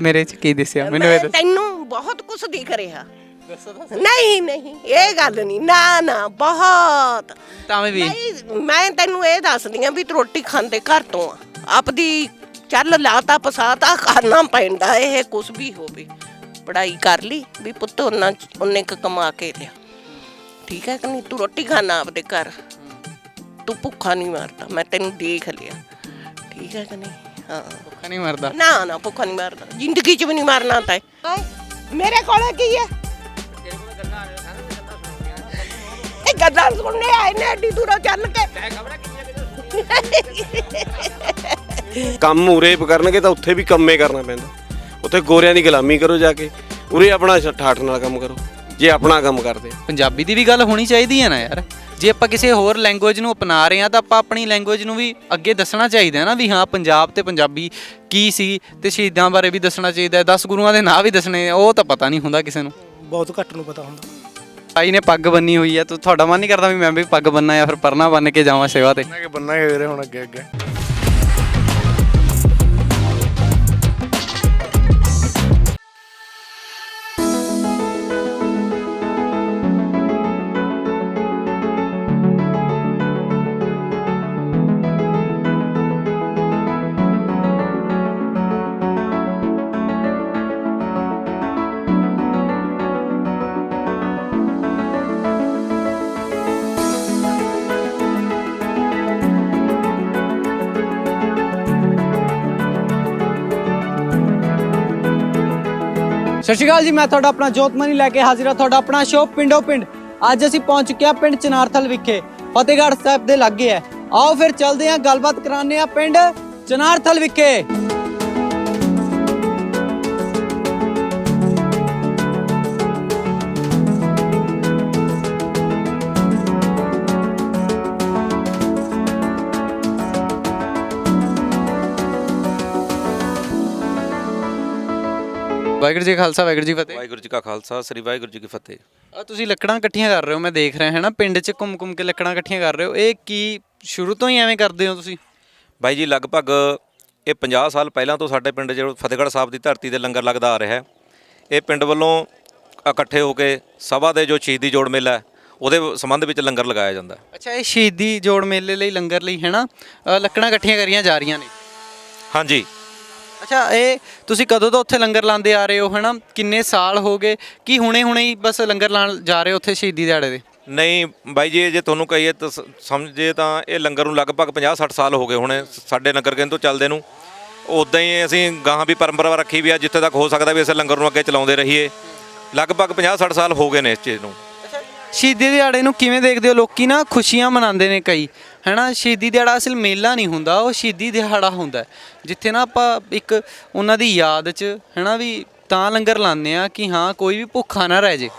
ਮੇਰੇ ਚ ਕੀ ਦਿਸਿਆ? ਮੈਨੂੰ ਇਹ ਮੈਂ ਤੈਨੂੰ ਬਹੁਤ ਕੁਝ ਦਿਖ ਰਿਹਾ। ਨਹੀਂ ਨਹੀਂ ਇਹ ਗੱਲ ਨਹੀਂ। ਨਾ ਨਾ ਬਹੁਤ। ਤਾਂ ਵੀ ਨਹੀਂ, ਮੈਂ ਤੈਨੂੰ ਇਹ ਦੱਸਦੀ ਆ ਵੀ ਤੂੰ ਰੋਟੀ ਖਾਂਦੇ ਘਰ ਤੋਂ ਆ। ਆਪਦੀ ਚੱਲ ਲਾਤਾ ਪਸਾਤਾ ਕਰਨਾ ਪੈਂਦਾ ਇਹ ਕੁਝ ਵੀ ਹੋਵੇ। ਪੜਾਈ ਕਰ ਲਈ ਵੀ ਪੁੱਤ ਉਹਨਾਂ ਉਹਨੇ ਕੁ ਕਮਾ ਕੇ ਲਿਆ। ਠੀਕ ਹੈ ਕਿ ਨਹੀਂ? ਤੂੰ ਰੋਟੀ ਖਾਣਾ ਆਪਦੇ ਘਰ। ਤੂੰ ਭੁੱਖਾ ਨਹੀਂ ਮਰਦਾ। ਮੈਂ ਤੈਨੂੰ ਦੇਖ ਲਿਆ। ਠੀਕ ਹੈ ਕਿ ਨਹੀਂ? ਹਾਂ ਭੁੱਖਾ ਨਹੀਂ ਮਰਦਾ। ਨਾ ਨਾ ਭੁੱਖਾ ਨਹੀਂ ਮਰਦਾ। ਜ਼ਿੰਦਗੀ 'ਚ ਵੀ ਨਹੀਂ ਮਰਨਾ ਤਾਂ। ਮੇਰੇ ਕੋਲ ਕੀ ਹੈ? ਇਹ ਗੱਲਾਂ ਸੁਣਨੇ ਆਏ ਨੇ ਏਡੀ ਦੂਰੋਂ ਚੱਲ ਕੇ। ਕੰਮ ਉਰੇ ਕਰਨਗੇ ਤਾਂ ਉੱਥੇ ਵੀ ਕੰਮੇ ਕਰਨਾ ਪੈਂਦਾ। ਉੱਥੇ ਗੋਰਿਆਂ ਦੀ ਗੁਲਾਮੀ ਕਰੋ ਜਾ ਕੇ। ਉਰੇ ਆਪਣਾ ਠਾਠ ਨਾਲ ਕੰਮ ਕਰੋ। ਜੇ ਆਪਣਾ ਕੰਮ ਕਰਦੇ। ਪੰਜਾਬੀ ਦੀ ਵੀ ਗੱਲ ਹੋਣੀ ਚਾਹੀਦੀ ਹੈ ਨਾ ਯਾਰ। ਜੇ ਆਪਾਂ ਕਿਸੇ ਹੋਰ ਲੈਂਗੁਏਜ ਨੂੰ ਅਪਣਾ ਰਹੇ ਹਾਂ ਤਾਂ ਆਪਾਂ ਆਪਣੀ ਲੈਂਗੁਏਜ ਨੂੰ ਵੀ ਅੱਗੇ ਦੱਸਣਾ ਚਾਹੀਦਾ ਹੈ ਨਾ ਵੀ ਹਾਂ ਪੰਜਾਬ ਤੇ ਪੰਜਾਬੀ ਕੀ ਸੀ ਤੇ ਸ਼ਹੀਦਾਂ ਬਾਰੇ ਵੀ ਦੱਸਣਾ ਚਾਹੀਦਾ ਹੈ 10 ਗੁਰੂਆਂ ਦੇ ਨਾਂ ਵੀ ਦੱਸਣੇ ਉਹ ਤਾਂ ਪਤਾ ਨਹੀਂ ਹੁੰਦਾ ਕਿਸੇ ਨੂੰ। ਬਹੁਤ ਘੱਟ ਨੂੰ ਪਤਾ ਹੁੰਦਾ। ਭਾਈ ਨੇ ਪੱਗ ਬੰਨੀ ਹੋਈ ਹੈ ਤੂੰ ਤੁਹਾਡਾ ਮਨ ਨਹੀਂ ਕਰਦਾ ਵੀ ਮੈਂ ਵੀ ਪੱਗ ਬੰਨਾਂ ਜਾਂ ਫਿਰ ਪਰਨਾ ਬੰਨ ਕੇ ਜਾਵਾਂ ਸੇਵਾ ਤੇ? ਮੈਂ ਕਿ ਬੰਨਾ ਹੀ ਵੀਰੇ ਹੁਣ ਅੱਗੇ ਅੱਗੇ। ਸਤਿ ਸ਼੍ਰੀ ਅਕਾਲ ਜੀ, ਮੈਂ ਤੁਹਾਡਾ ਆਪਣਾ ਜੋਤਮਨੀ ਲੈ ਕੇ ਹਾਜ਼ਰ ਹਾਂ, ਤੁਹਾਡਾ ਆਪਣਾ ਸ਼ੋਅ ਪਿੰਡੋ ਪਿੰਡ। ਅੱਜ ਅਸੀਂ ਪਹੁੰਚ ਚੁੱਕੇ ਹਾਂ ਪਿੰਡ ਚਨਾਰਥਲ ਵਿਖੇ, ਫਤਿਹਗੜ੍ਹ ਸਾਹਿਬ ਦੇ ਲਾਗੇ ਹੈ। ਆਓ ਫਿਰ ਚੱਲਦੇ ਹਾਂ, ਗੱਲਬਾਤ ਕਰਾਉਂਦੇ ਹਾਂ ਪਿੰਡ ਚਨਾਰਥਲ ਵਿਖੇ। ਵਾਹਿਗੁਰੂ ਜੀ ਕਾ ਖਾਲਸਾ ਵਾਹਿਗੁਰੂ ਜੀ ਕੀ ਫਤਿਹ। ਵਾਹਿਗੁਰੂ ਜੀ ਕਾ ਖਾਲਸਾ ਸ੍ਰੀ ਵਾਹਿਗੁਰੂ ਜੀ ਕੀ ਫਤਿਹ। ਆ ਤੁਸੀਂ ਲੱਕੜਾਂ ਇਕੱਠੀਆਂ ਕਰ ਰਹੇ ਹੋ ਮੈਂ ਦੇਖ ਰਿਹਾ ਹੈ ਨਾ? ਪਿੰਡ 'ਚ ਘੁੰਮ-ਘੁੰਮ ਕੇ ਲੱਕੜਾਂ ਇਕੱਠੀਆਂ ਕਰ ਰਹੇ ਹੋ। ਇਹ ਕੀ ਸ਼ੁਰੂ ਤੋਂ ਹੀ ਐਵੇਂ ਕਰਦੇ ਹੋ ਤੁਸੀਂ? ਬਾਈ ਜੀ ਲਗਭਗ ਇਹ 50 ਸਾਲ ਪਹਿਲਾਂ ਤੋਂ ਸਾਡੇ ਪਿੰਡ ਜਿਹੜਾ ਫਤਿਹਗੜ੍ਹ ਸਾਹਿਬ ਦੀ ਧਰਤੀ ਤੇ ਲੰਗਰ ਲੱਗਦਾ ਆ ਰਿਹਾ ਹੈ। ਇਹ ਪਿੰਡ ਵੱਲੋਂ ਇਕੱਠੇ ਹੋ ਕੇ ਸਭਾ ਦੇ ਜੋ ਸ਼ਹੀਦੀ ਜੋੜ ਮੇਲਾ ਹੈ ਉਹਦੇ ਸੰਬੰਧ ਵਿੱਚ ਲੰਗਰ ਲਗਾਇਆ ਜਾਂਦਾ ਹੈ। ਅੱਛਾ ਇਹ ਸ਼ਹੀਦੀ ਜੋੜ ਮੇਲੇ ਲਈ ਲੰਗਰ ਲਈ ਹੈ ਨਾ? ਅ, ਲੱਕੜਾਂ ਇਕੱਠੀਆਂ ਕਰੀਆਂ ਜਾ ਰਹੀਆਂ ਨੇ। ਹਾਂਜੀ। ਅੱਛਾ, ਇਹ ਤੁਸੀਂ ਕਦੋਂ ਤੋਂ ਉੱਥੇ ਲੰਗਰ ਲਾਉਂਦੇ ਆ ਰਹੇ ਹੋ ਹੈ ਨਾ ਕਿੰਨੇ ਸਾਲ ਹੋ ਗਏ? ਕੀ ਹੁਣੇ-ਹੁਣੇ ਹੀ ਬਸ ਲੰਗਰ ਲਾਣ ਜਾ ਰਹੇ ਹੋ ਉੱਥੇ ਸ਼ਹੀਦੀ ਦਿਹਾੜੇ ਦੇ? ਨਹੀਂ, ਬਾਈ ਜੀ ਜੇ ਤੁਹਾਨੂੰ ਕਹੀਏ ਤਾਂ ਸ- ਸਮਝੇ ਤਾਂ ਇਹ ਲੰਗਰ ਨੂੰ ਲਗਭਗ 50-60 ਸਾਲ ਹੋ ਗਏ ਹੁਣੇ, ਸਾਡੇ ਲੰਗਰ ਕੇਂਦਰ ਤੋਂ ਚੱਲਦੇ ਨੂੰ। ਉਦਾਂ ਹੀ ਅਸੀਂ ਗਾਹਾਂ ਵੀ ਪਰੰਪਰਾ ਰੱਖੀ ਵੀ ਆ, ਜਿੱਥੇ ਤੱਕ ਹੋ ਸਕਦਾ ਵੀ ਅਸੀਂ ਲੰਗਰ ਨੂੰ ਅੱਗੇ ਚਲਾਉਂਦੇ ਰਹੀਏ। ਲਗਭਗ 50-60 ਸਾਲ ਹੋ ਗਏ ਨੇ ਇਸ ਚੀਜ਼ ਨੂੰ। ਸ਼ਹੀਦੀ ਦਿਹਾੜੇ ਨੂੰ ਕਿਵੇਂ ਦੇਖਦੇ ਹੋ? ਲੋਕੀ ਨਾ ਖੁਸ਼ੀਆਂ ਮਨਾਉਂਦੇ ਨੇ ਕਈ, ਹੈਨਾ? ਸ਼ਹੀਦੀ ਦਿਹਾੜਾ ਅਸਲ ਮੇਲਾ ਨਹੀਂ ਹੁੰਦਾ, ਉਹ ਸ਼ਹੀਦੀ ਦਿਹਾੜਾ ਹੁੰਦਾ ਜਿੱਥੇ ਨਾ ਆਪਾਂ ਇੱਕ ਉਹਨਾਂ ਦੀ ਯਾਦ 'ਚ, ਹੈਨਾ ਵੀ ਤਾਂ ਲੰਗਰ ਲਾਉਂਦੇ ਆ ਕਿ ਹਾਂ, ਕੋਈ ਵੀ ਭੁੱਖਾ ਨਾ ਰਹਿ ਜੇ।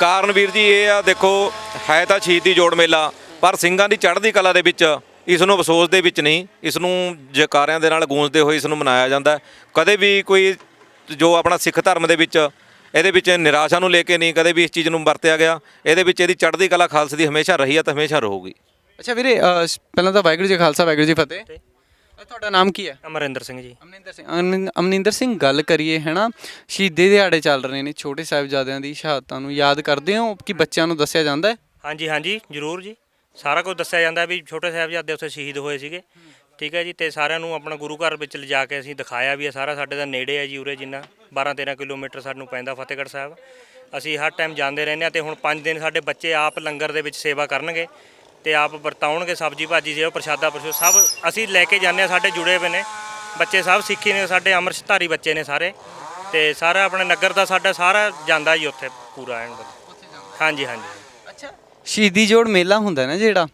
ਕਾਰਨ ਵੀਰ ਜੀ ਇਹ ਆ, ਦੇਖੋ, ਹੈ ਤਾਂ ਸ਼ਹੀਦੀ ਜੋੜ ਮੇਲਾ, ਪਰ ਸਿੰਘਾਂ ਦੀ ਚੜ੍ਹਦੀ ਕਲਾ ਦੇ ਵਿੱਚ, ਇਸ ਨੂੰ ਅਫਸੋਸ ਦੇ ਵਿੱਚ ਨਹੀਂ, ਇਸ ਨੂੰ ਜਕਾਰਿਆਂ ਦੇ ਨਾਲ ਗੂੰਜਦੇ ਹੋਏ ਇਸ ਨੂੰ ਮਨਾਇਆ ਜਾਂਦਾ ਕਦੇ ਵੀ ਕੋਈ ਜੋ ਆਪਣਾ ਸਿੱਖ ਧਰਮ ਦੇ ਵਿੱਚ ਇਹਦੇ ਵਿੱਚ ਨਿਰਾਸ਼ਾ ਨੂੰ ਲੈ ਕੇ ਨਹੀਂ ਕਦੇ ਵੀ ਇਸ ਚੀਜ਼ ਨੂੰ ਵਰਤਿਆ ਗਿਆ। ਇਹਦੇ ਵਿੱਚ ਇਹਦੀ ਚੜ੍ਹਦੀ ਕਲਾ ਖਾਲਸੇ ਦੀ ਹਮੇਸ਼ਾ ਰਹੀ ਹੈ ਤੇ ਹਮੇਸ਼ਾ ਰਹੂਗੀ। ਅੱਛਾ ਵੀਰੇ ਅ, ਸ- ਪਹਿਲਾਂ ਤਾਂ ਵਾਹਿਗੁਰੂ ਜੀ ਕਾ ਖਾਲਸਾ ਵਾਹਿਗੁਰੂ ਜੀ ਕੀ ਫਤਿਹ। ਅ, ਤੁਹਾਡਾ ਨਾਮ ਕੀ ਹੈ? ਅਮਰਿੰਦਰ ਸਿੰਘ ਜੀ। ਅਮਨਿੰਦਰ ਸਿੰਘ ਅਮਨ- ਅਮਨਿੰਦਰ ਸਿੰਘ ਗੱਲ ਕਰੀਏ ਹੈਨਾ ਸ਼ਹੀਦੀ ਦਿਹਾੜੇ ਚੱਲ ਰਹੇ ਨੇ ਛੋਟੇ ਸਾਹਿਬਜ਼ਾਦਿਆਂ ਦੀ ਸ਼ਹਾਦਤਾਂ ਨੂੰ ਯਾਦ ਕਰਦੇ ਹੋ ਕਿ ਬੱਚਿਆਂ ਨੂੰ ਦੱਸਿਆ ਜਾਂਦਾ ਹੈ? ਹਾਂਜੀ ਹਾਂਜੀ ਜ਼ਰੂਰ ਜੀ। ਸਾਰਾ ਕੁਝ ਦੱਸਿਆ ਜਾਂਦਾ ਵੀ ਛੋਟੇ ਸਾਹਿਬਜ਼ਾਦੇ ਉੱਥੇ ਸ਼ਹੀਦ ਹੋਏ ਸੀਗੇ। ਠੀਕ ਹੈ ਜੀ, ਤੇ ਸਾਰਿਆਂ ਨੂੰ ਆਪਣਾ ਗੁਰੂ ਘਰ ਵਿੱਚ ਲਿਜਾ ਕੇ ਅਸੀਂ ਦਿਖਾਇਆ ਵੀ ਹੈ ਸਾਰਾ ਸਾਡੇ ਦਾ ਨੇੜੇ ਹੈ ਜੀ ਉਰੇ ਜਿੰਨਾ 12 13 ਕਿਲੋਮੀਟਰ ਸਾਨੂੰ ਪੈਂਦਾ ਫਤਿਹਗੜ੍ਹ ਸਾਹਿਬ। ਅਸੀਂ ਹਰ ਟਾਈਮ ਜਾਂਦੇ ਰਹਿੰਦੇ ਆ ਤੇ ਹੁਣ 5 ਦਿਨ ਸਾਡੇ ਬੱਚੇ ਆਪ ਲੰਗਰ ਦੇ ਵਿੱਚ ਸੇਵਾ ਕਰਨਗੇ ਤੇ ਆਪ ਵਰਤਾਉਣਗੇ ਸਬਜੀ ਭਾਜੀ ਜੇ ਪ੍ਰਸ਼ਾਦਾ ਪ੍ਰਸ਼ੋ, ਸਭ ਅਸੀਂ ਲੈ ਕੇ ਜਾਂਦੇ ਆ ਸਾਡੇ ਜੁੜੇ ਹੋਏ ਨੇ। ਬੱਚੇ ਸਭ ਸਿੱਖੀ ਨੇ, ਸਾਡੇ ਅੰਮ੍ਰਿਤਧਾਰੀ ਬੱਚੇ ਨੇ ਸਾਰੇ। ਤੇ ਸਾਰਾ ਆਪਣੇ ਨਗਰ ਦਾ ਸਾਡਾ ਸਾਰਾ ਜਾਂਦਾ ਜੀ ਉੱਥੇ ਪੂਰਾ ਐਨ ਹਾਂਜੀ ਹਾਂਜੀ। ਅੱਛਾ ਸ਼ਹੀਦੀ ਜੋੜ ਮੇਲਾ ਹੁੰਦਾ ਨਾ ਜਿਹੜਾ?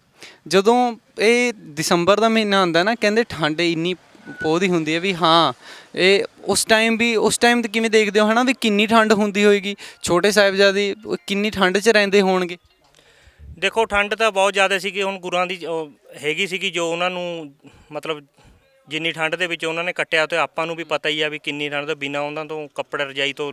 ਜਦੋਂ ਇਹ ਦਸੰਬਰ ਦਾ ਮਹੀਨਾ ਹੁੰਦਾ ਨਾ ਕਹਿੰਦੇ ਠੰਡ ਇੰਨੀ ਪੋਦੀ ਹੁੰਦੀ ਹੈ ਵੀ ਹਾਂ ਇਹ ਉਸ ਟਾਈਮ ਵੀ ਉਸ ਟਾਈਮ ਤੇ ਕਿਵੇਂ ਦੇਖਦੇ ਹੋ ਹਨਾ ਵੀ ਕਿੰਨੀ ਠੰਡ ਹੁੰਦੀ ਹੋਏਗੀ? ਛੋਟੇ ਸਾਹਿਬਜ਼ਾਦੇ ਕਿੰਨੀ ਠੰਡ 'ਚ ਰਹਿੰਦੇ ਹੋਣਗੇ? ਦੇਖੋ ਠੰਡ ਤਾਂ ਬਹੁਤ ਜ਼ਿਆਦਾ ਸੀਗੀ ਹੁਣ ਗੁਰਾਂ ਦੀ ਹੈਗੀ ਸੀਗੀ ਜੋ ਉਹਨਾਂ ਨੂੰ ਮਤਲਬ ਜਿੰਨੀ ਠੰਡ ਦੇ ਵਿੱਚ ਉਹਨਾਂ ਨੇ ਕੱਟਿਆ ਤੇ ਆਪਾਂ ਨੂੰ ਵੀ ਪਤਾ ਹੀ ਆ ਵੀ ਕਿੰਨੀ ਠੰਡ ਤੋਂ ਬਿਨਾ ਉਹਨਾਂ ਤੋਂ ਕੱਪੜੇ ਰਜਾਈ ਤੋਂ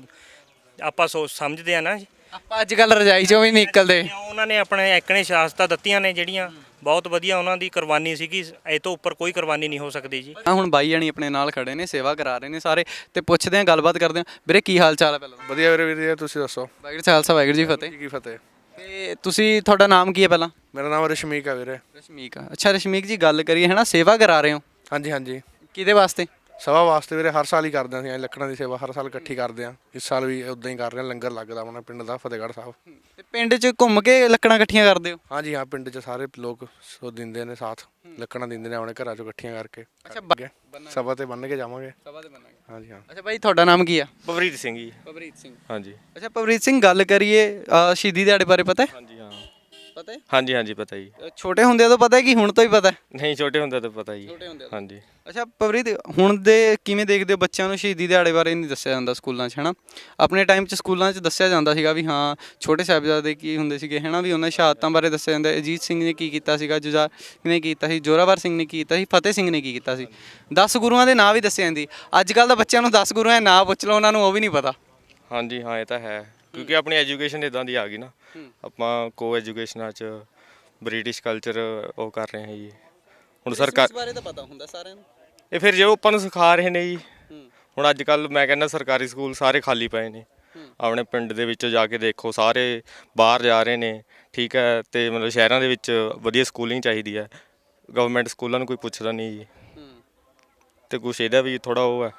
ਆਪਾਂ ਸੋਚ ਸਮਝਦੇ ਆ ਨਾ। ਆਪਾਂ ਅੱਜ ਕੱਲ ਰਜਾਈ 'ਚੋਂ ਵੀ ਨਿਕਲਦੇ। ਉਹਨਾਂ ਨੇ ਆਪਣੇ ਐਕਣੇ ਸ਼ਾਸਤਾ ਦਿੱਤੀਆਂ ਨੇ ਜਿਹੜੀਆਂ। ਬਹੁਤ ਵਧੀਆ ਉਹਨਾਂ ਦੀ ਕੁਰਬਾਨੀ ਸੀਗੀ। ਇਹ ਤੋਂ ਉੱਪਰ ਕੋਈ ਕੁਰਬਾਨੀ ਨਹੀਂ ਹੋ ਸਕਦੀ ਜੀ। ਆ ਹੁਣ ਬਾਈ ਜਾਣੀ ਆਪਣੇ ਨਾਲ ਖੜੇ ਨੇ ਸੇਵਾ ਕਰਾ ਰਹੇ ਨੇ ਸਾਰੇ ਤੇ ਪੁੱਛਦੇ ਆ ਗੱਲਬਾਤ ਕਰਦੇ ਆ ਵੀਰੇ ਕੀ ਹਾਲ ਚਾਲ ਹੈ ਪਹਿਲਾਂ? ਵਧੀਆ ਵੀਰੇ ਵੀਰੇ ਤੁਸੀਂ ਦੱਸੋ? ਵਾਹਿਗੁਰੂ ਜੀ ਖਾਲਸਾ ਵਾਹਿਗੁਰੂ ਜੀ ਫਤਿਹ। ਕੀ ਕੀ ਫਤਿਹ। ਤੇ ਤੁਸੀਂ ਤੁਹਾਡਾ ਨਾਮ ਕੀ ਹੈ ਪਹਿਲਾਂ? ਮੇਰਾ ਨਾਮ ਰਸ਼ਮੀਕ ਆ ਵੀਰੇ। ਰਸ਼ਮੀਕ ਅੱਛਾ ਰਸ਼ਮੀਕ ਜੀ ਗੱਲ ਕਰੀਏ ਹੈ ਨਾ ਸੇਵਾ ਕਰਾ ਰਹੇ ਹੋ? ਹਾਂਜੀ ਹਾਂਜੀ। ਕਿਹਦੇ ਵਾਸਤੇ? ਸਭਾ ਵਾਸਤੇ ਵੀਰੇ ਹਰ ਸਾਲ ਹੀ ਕਰਦੇ ਅਸੀਂ ਲੱਕੜਾਂ ਦੀ ਸੇਵਾ ਹਰ ਸਾਲ ਇਕੱਠੀ ਕਰਦੇ ਹਾਂ। ਇਸ ਸਾਲ ਵੀ ਉਦਾਂ ਹੀ ਕਰ ਰਹੇ ਹਾਂ ਲੰਗਰ ਲੱਗਦਾ ਆਪਣਾ ਪਿੰਡ ਦਾ ਫਤਿਹਗੜ੍ਹ ਸਾਹਿਬ। ਤੇ ਪਿੰਡ 'ਚ ਘੁੰਮ ਕੇ ਲੱਕੜਾਂ ਇਕੱਠੀਆਂ ਕਰਦੇ ਹੋ? ਹਾਂਜੀ ਹਾਂ ਪਿੰਡ 'ਚ ਸਾਰੇ ਲੋਕ ਸੋ ਦਿੰਦੇ ਨੇ ਸਾਥ ਲੱਕੜਾਂ ਦਿੰਦੇ ਨੇ ਆਪਣੇ ਘਰਾਂ 'ਚੋਂ ਇਕੱਠੀਆਂ ਕਰਕੇ। ਅੱਛਾ ਸਭਾ ਤੇ ਬੰਨ ਕੇ ਜਾਵਾਂਗੇ। ਸਭਾ ਦੇ ਬਣਾਂਗੇ। ਹਾਂਜੀ ਹਾਂ। ਅੱਛਾ ਬਾਈ ਤੁਹਾਡਾ ਨਾਮ ਕੀ ਆ? ਪਵਰੀਤ ਸਿੰਘ ਜੀ। ਪਵਰੀਤ ਸਿੰਘ। ਹਾਂਜੀ। ਅੱਛਾ ਪਵਰੀਤ ਸਿੰਘ ਗੱਲ ਕਰੀਏ ਅ, ਸ਼ਹੀਦੀ ਦਿਹਾੜੇ ਬਾਰੇ ਪਤਾ ਹੈ? ਹਾਂਜੀ ਹਾਂ। ਪਤਾ ਹੈ? ਹਾਂਜੀ ਹਾਂਜੀ ਪਤਾ ਜੀ। ਅ, ਛੋਟੇ ਹੁੰਦਿਆਂ ਤੋਂ ਪਤਾ ਹੈ ਕਿ ਹੁਣ ਤੋਂ ਹੀ ਪਤਾ ਹੈ? ਨਹੀਂ ਛੋਟੇ ਹੁੰਦੇ ਤਾਂ ਪਤਾ ਜੀ। ਛੋਟੇ ਹੁੰਦੇ ਹਾਂਜੀ। ਅੱਛਾ ਪਵਰੀਤ ਹੁਣ ਦੇ ਕਿਵੇਂ ਦੇਖਦੇ ਹੋ ਬੱਚਿਆਂ ਨੂੰ ਸ਼ਹੀਦੀ ਦਿਹਾੜੇ ਬਾਰੇ ਨਹੀਂ ਦੱਸਿਆ ਜਾਂਦਾ ਸਕੂਲਾਂ 'ਚ ਹਨਾ? ਆਪਣੇ ਟਾਈਮ 'ਚ ਸਕੂਲਾਂ 'ਚ ਦੱਸਿਆ ਜਾਂਦਾ ਸੀਗਾ ਵੀ ਹਾਂ ਛੋਟੇ ਸਾਹਿਬਜ਼ਾਦੇ ਕੀ ਹੁੰਦੇ ਸੀਗੇ ਹਨਾ? ਵੀ ਉਹਨਾਂ ਦੀ ਸ਼ਹਾਦਤਾਂ ਬਾਰੇ ਦੱਸਿਆ ਜਾਂਦਾ। ਅਜੀਤ ਸਿੰਘ ਨੇ ਕੀ ਕੀਤਾ ਸੀਗਾ ਜੁਝਾਰ ਨੇ ਕੀ ਕੀਤਾ ਸੀ ਜੋਰਾਵਰ ਸਿੰਘ ਨੇ ਕੀ ਕੀਤਾ ਸੀ ਫਤਿਹ ਸਿੰਘ ਨੇ ਕੀ ਕੀਤਾ ਸੀ। 10 ਗੁਰੂਆਂ ਦੇ ਨਾਂ ਵੀ ਦੱਸੇ ਜਾਂਦੀ। ਅੱਜ ਕੱਲ ਦਾ ਬੱਚਿਆਂ ਨੂੰ 10 ਗੁਰੂਆਂ ਦੇ ਨਾਂ ਪੁੱਛ ਲਓ ਉਹਨਾਂ ਨੂੰ ਉਹ ਵੀ ਨਹੀਂ ਪਤਾ। ਹਾਂਜੀ ਹਾਂ ਇਹ ਤਾਂ ਹੈ। ਕਿਉਂਕਿ ਆਪਣੀ ਐਜੂਕੇਸ਼ਨ ਇਦਾਂ ਦੀ ਆ ਗਈ ਨਾ। ਆਪਾਂ ਕੋ ਐਜੂਕੇਸ਼ਨਾਂ 'ਚ ਬ੍ਰਿਟਿਸ਼ ਕਲਚਰ ਉਹ ਕਰ ਰਹੇ ਹਾਂ ਜੀ। ਹੁਣ ਸਰਕਾਰ ਬਾਰੇ ਤਾਂ ਪਤਾ ਹੁੰਦਾ ਸਾਰਿਆਂ ਨੂੰ। ਇਹ ਫਿਰ ਜੋ ਆਪਾਂ ਨੂੰ ਸਿਖਾ ਰਹੇ ਨੇ ਜੀ। ਹੁਣ ਅੱਜ ਕੱਲ ਮੈਂ ਕਹਿੰਦਾ ਸਰਕਾਰੀ ਸਕੂਲ ਸਾਰੇ ਖਾਲੀ ਪਏ ਨੇ। ਆਪਣੇ ਪਿੰਡ ਦੇ ਵਿੱਚ ਜਾ ਕੇ ਦੇਖੋ ਸਾਰੇ ਬਾਹਰ ਜਾ ਰਹੇ ਨੇ। ਠੀਕ ਹੈ ਤੇ ਮਤਲਬ ਸ਼ਹਿਰਾਂ ਦੇ ਵਿੱਚ ਵਧੀਆ ਸਕੂਲਿੰਗ ਚਾਹੀਦੀ ਹੈ। ਗਵਰਨਮੈਂਟ ਸਕੂਲਾਂ ਨੂੰ ਕੋਈ ਪੁੱਛਦਾ ਨਹੀਂ ਜੀ। ਤੇ ਕੁਛ ਇਹਦਾ ਵੀ ਥੋੜਾ ਉਹ ਹੈ।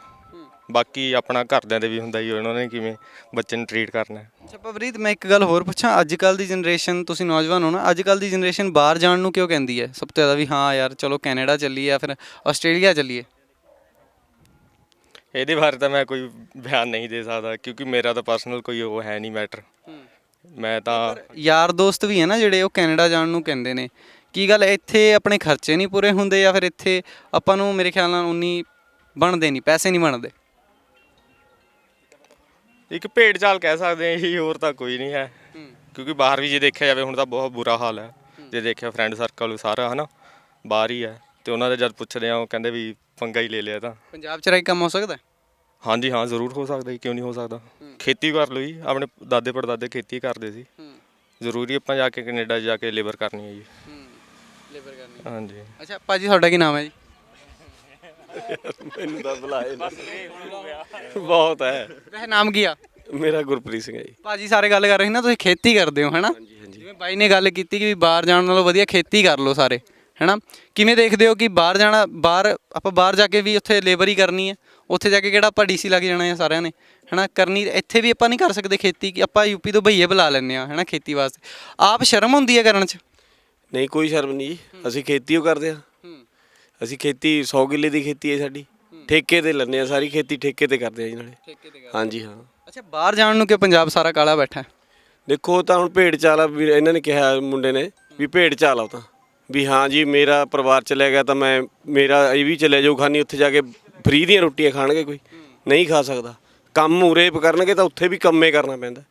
ਬਾਕੀ ਆਪਣਾ ਘਰਦਿਆਂ ਦੇ ਵੀ ਹੁੰਦਾ ਜੀ ਉਹਨਾਂ ਨੇ ਕਿਵੇਂ ਬੱਚੇ ਨੂੰ ਟਰੀਟ ਕਰਨਾ। ਹੈ ਅੱਛਾ ਪਵਰੀਤ ਮੈਂ ਇੱਕ ਗੱਲ ਹੋਰ ਪੁੱਛਾਂ। ਅੱਜ ਕੱਲ ਦੀ ਜਨਰੇਸ਼ਨ ਤੁਸੀਂ ਨੌਜਵਾਨ ਹੋ ਨਾ ਅੱਜ ਕੱਲ ਦੀ ਜਨਰੇਸ਼ਨ ਬਾਹਰ ਜਾਣ ਨੂੰ ਕਿਉਂ ਕਹਿੰਦੀ ਹੈ? ਸਭ ਤੋਂ ਜ਼ਿਆਦਾ ਵੀ ਹਾਂ ਯਾਰ ਚਲੋ ਕੈਨੇਡਾ ਚੱਲੀਏ ਜਾਂ ਫਿਰ ਆਸਟ੍ਰੇਲੀਆ ਚੱਲੀਏ। ਇਹਦੇ ਬਾਰੇ ਤਾਂ ਮੈਂ ਕੋਈ ਬਿਆਨ ਨਹੀਂ ਦੇ ਸਕਦਾ ਕਿਉਂਕਿ ਮੇਰਾ ਤਾਂ ਪਰਸਨਲ ਕੋਈ ਉਹ ਹੈ ਨਹੀਂ ਮੈਟਰ ਮੈਂ ਤਾਂ ਯਾਰ ਦੋਸਤ ਵੀ ਹੈ ਨਾ ਜਿਹੜੇ ਉਹ ਕੈਨੇਡਾ ਜਾਣ ਨੂੰ ਕਹਿੰਦੇ ਨੇ। ਕੀ ਗੱਲ ਇੱਥੇ ਆਪਣੇ ਖਰਚੇ ਨਹੀਂ ਪੂਰੇ ਹੁੰਦੇ ਜਾਂ ਫਿਰ ਇੱਥੇ ਆਪਾਂ ਨੂੰ ਮੇਰੇ ਖਿਆਲ ਨਾਲ ਉਨੀ ਬਣਦੇ ਨਹੀਂ ਪੈਸੇ ਨਹੀਂ ਬਣਦੇ? ਇੱਕ ਭੇਡ ਚਾਲ ਕਹਿ ਸਕਦੇ ਹਾਂ ਜੀ ਹੋਰ ਤਾਂ ਕੋਈ ਨਹੀਂ ਹੈ। ਕਿਉਂਕਿ ਬਾਹਰ ਵੀ ਜੇ ਦੇਖਿਆ ਜਾਵੇ ਹੁਣ ਤਾਂ ਬਹੁਤ ਬੁਰਾ ਹਾਲ ਹੈ। ਜੇ ਦੇਖਿਆ ਫਰੈਂਡ ਸਰਕਲ ਸਾਰਾ ਹਨਾ ਬਾਹਰ ਹੀ ਹੈ। ਤੇ ਉਹਨਾਂ ਦੇ ਜਦ ਪੁੱਛਦੇ ਆ ਉਹ ਕਹਿੰਦੇ ਵੀ ਪੰਗਾ ਹੀ ਲੈ ਲਿਆ ਤਾਂ। ਪੰਜਾਬ 'ਚ ਕੇ ਕੰਮ ਹੋ ਸਕਦਾ? ਹਾਂਜੀ ਹਾਂ ਜ਼ਰੂਰ ਹੋ ਸਕਦਾ ਜੀ ਕਿਉਂ ਨਹੀਂ ਹੋ ਸਕਦਾ। ਖੇਤੀ ਕਰ ਜੀ ਆਪਣੇ ਦਾਦੇ ਪੜਦਾਦੇ ਖੇਤੀ ਕਰਦੇ ਸੀ। ਜ਼ਰੂਰੀ ਆਪਾਂ ਜਾ ਕੇ ਕੈਨੇਡਾ ਜਾ ਕੇ ਲੇਬਰ ਕਰਨੀ ਹੈ ਜੀ। ਲੇਬਰ ਕਰਨੀ ਹਾਂਜੀ। ਅੱਛਾ ਭਾਜੀ ਤੁਹਾਡਾ ਕੀ ਨਾਮ ਹੈ ਜੀ? ਮੈਨੂੰ ਤਾਂ ਬੁਲਾਏ ਨਾ। ਬਹੁਤ ਹੈ। ਵੈਸੇ ਨਾਮ ਕੀ ਆ? ਮੇਰਾ ਗੁਰਪ੍ਰੀਤ ਸਿੰਘ ਹੈ ਜੀ। ਭਾਜੀ ਸਾਰੇ ਗੱਲ ਕਰ ਰਹੇ ਸੀ ਨਾ ਤੁਸੀਂ ਖੇਤੀ ਕਰਦੇ ਹੋ ਹੈਨਾ? ਜਿਵੇਂ ਬਾਈ ਨੇ ਗੱਲ ਕੀਤੀ ਕਿ ਵੀ ਬਾਹਰ ਜਾਣ ਨਾਲੋਂ ਵਧੀਆ ਖੇਤੀ ਕਰ ਲਓ ਸਾਰੇ ਹੈਨਾ? ਕਿਵੇਂ ਦੇਖਦੇ ਹੋ ਕਿ ਬਾਹਰ ਜਾਣਾ ਬਾਹਰ ਆਪਾਂ ਬਾਹਰ ਜਾ ਕੇ ਵੀ ਉੱਥੇ ਲੇਬਰ ਹੀ ਕਰਨੀ ਹੈ? ਉੱਥੇ ਜਾ ਕੇ ਕਿਹੜਾ ਆਪਾਂ ਡੀਸੀ ਲੱਗ ਜਾਣਾ ਹੈ ਸਾਰਿਆਂ ਨੇ ਹੈਨਾ? ਕਰਨੀ ਇੱਥੇ ਵੀ ਆਪਾਂ ਨਹੀਂ ਕਰ ਸਕਦੇ ਖੇਤੀ ਕਿ ਆਪਾਂ ਯੂਪੀ ਤੋਂ ਭਈਏ ਬੁਲਾ ਲੈਂਦੇ ਆ ਹੈਨਾ ਖੇਤੀ ਵਾਸਤੇ। ਆਪ ਸ਼ਰਮ ਹੁੰਦੀ ਹੈ ਕਰਨ 'ਚ? ਨਹੀਂ ਕੋਈ ਸ਼ਰਮ ਨਹੀਂ ਜੀ। ਅਸੀਂ ਖੇਤੀ ਓ ਕਰਦੇ ਆ ਅਸੀਂ ਖੇਤੀ 100 ਕਿੱਲੇ ਦੀ ਖੇਤੀ ਹੈ ਸਾਡੀ। ਠੇਕੇ ਤੇ ਲੈਂਦੇ ਆ ਸਾਰੀ ਖੇਤੀ ਠੇਕੇ ਤੇ ਕਰਦੇ ਆ ਜੀ ਨਾਲੇ। ਹਾਂਜੀ ਹਾਂ। ਅੱਛਾ ਬਾਹਰ ਜਾਣ ਨੂੰ ਕਿ ਪੰਜਾਬ ਸਾਰਾ ਕਾਲਾ ਬੈਠਾ ਹੈ? ਦੇਖੋ ਤਾਂ ਹੁਣ ਭੇਡ ਚਾਲ ਆ ਵੀ ਇਹਨਾਂ ਨੇ ਕਿਹਾ ਮੁੰਡੇ ਨੇ ਵੀ ਭੇਡ ਚਾਲ ਆ ਉਹ ਤਾਂ। ਵੀ ਹਾਂ ਜੀ ਮੇਰਾ ਪਰਿਵਾਰ ਚਲੇ ਗਿਆ ਤਾਂ ਮੈਂ ਮੇਰਾ ਇਹ ਵੀ ਚਲੇ ਜਾਊ ਖਾਨੀ ਉੱਥੇ ਜਾ ਕੇ ਫ੍ਰੀ ਦੀਆਂ ਰੋਟੀਆਂ ਖਾਣਗੇ ਕੋਈ। ਨਹੀਂ ਖਾ ਸਕਦਾ। ਕੰਮ ਉਰੇ ਕਰਨਗੇ ਤਾਂ ਉੱਥੇ ਵੀ ਕੰਮੇ ਕਰਨਾ ਪੈਂਦਾ।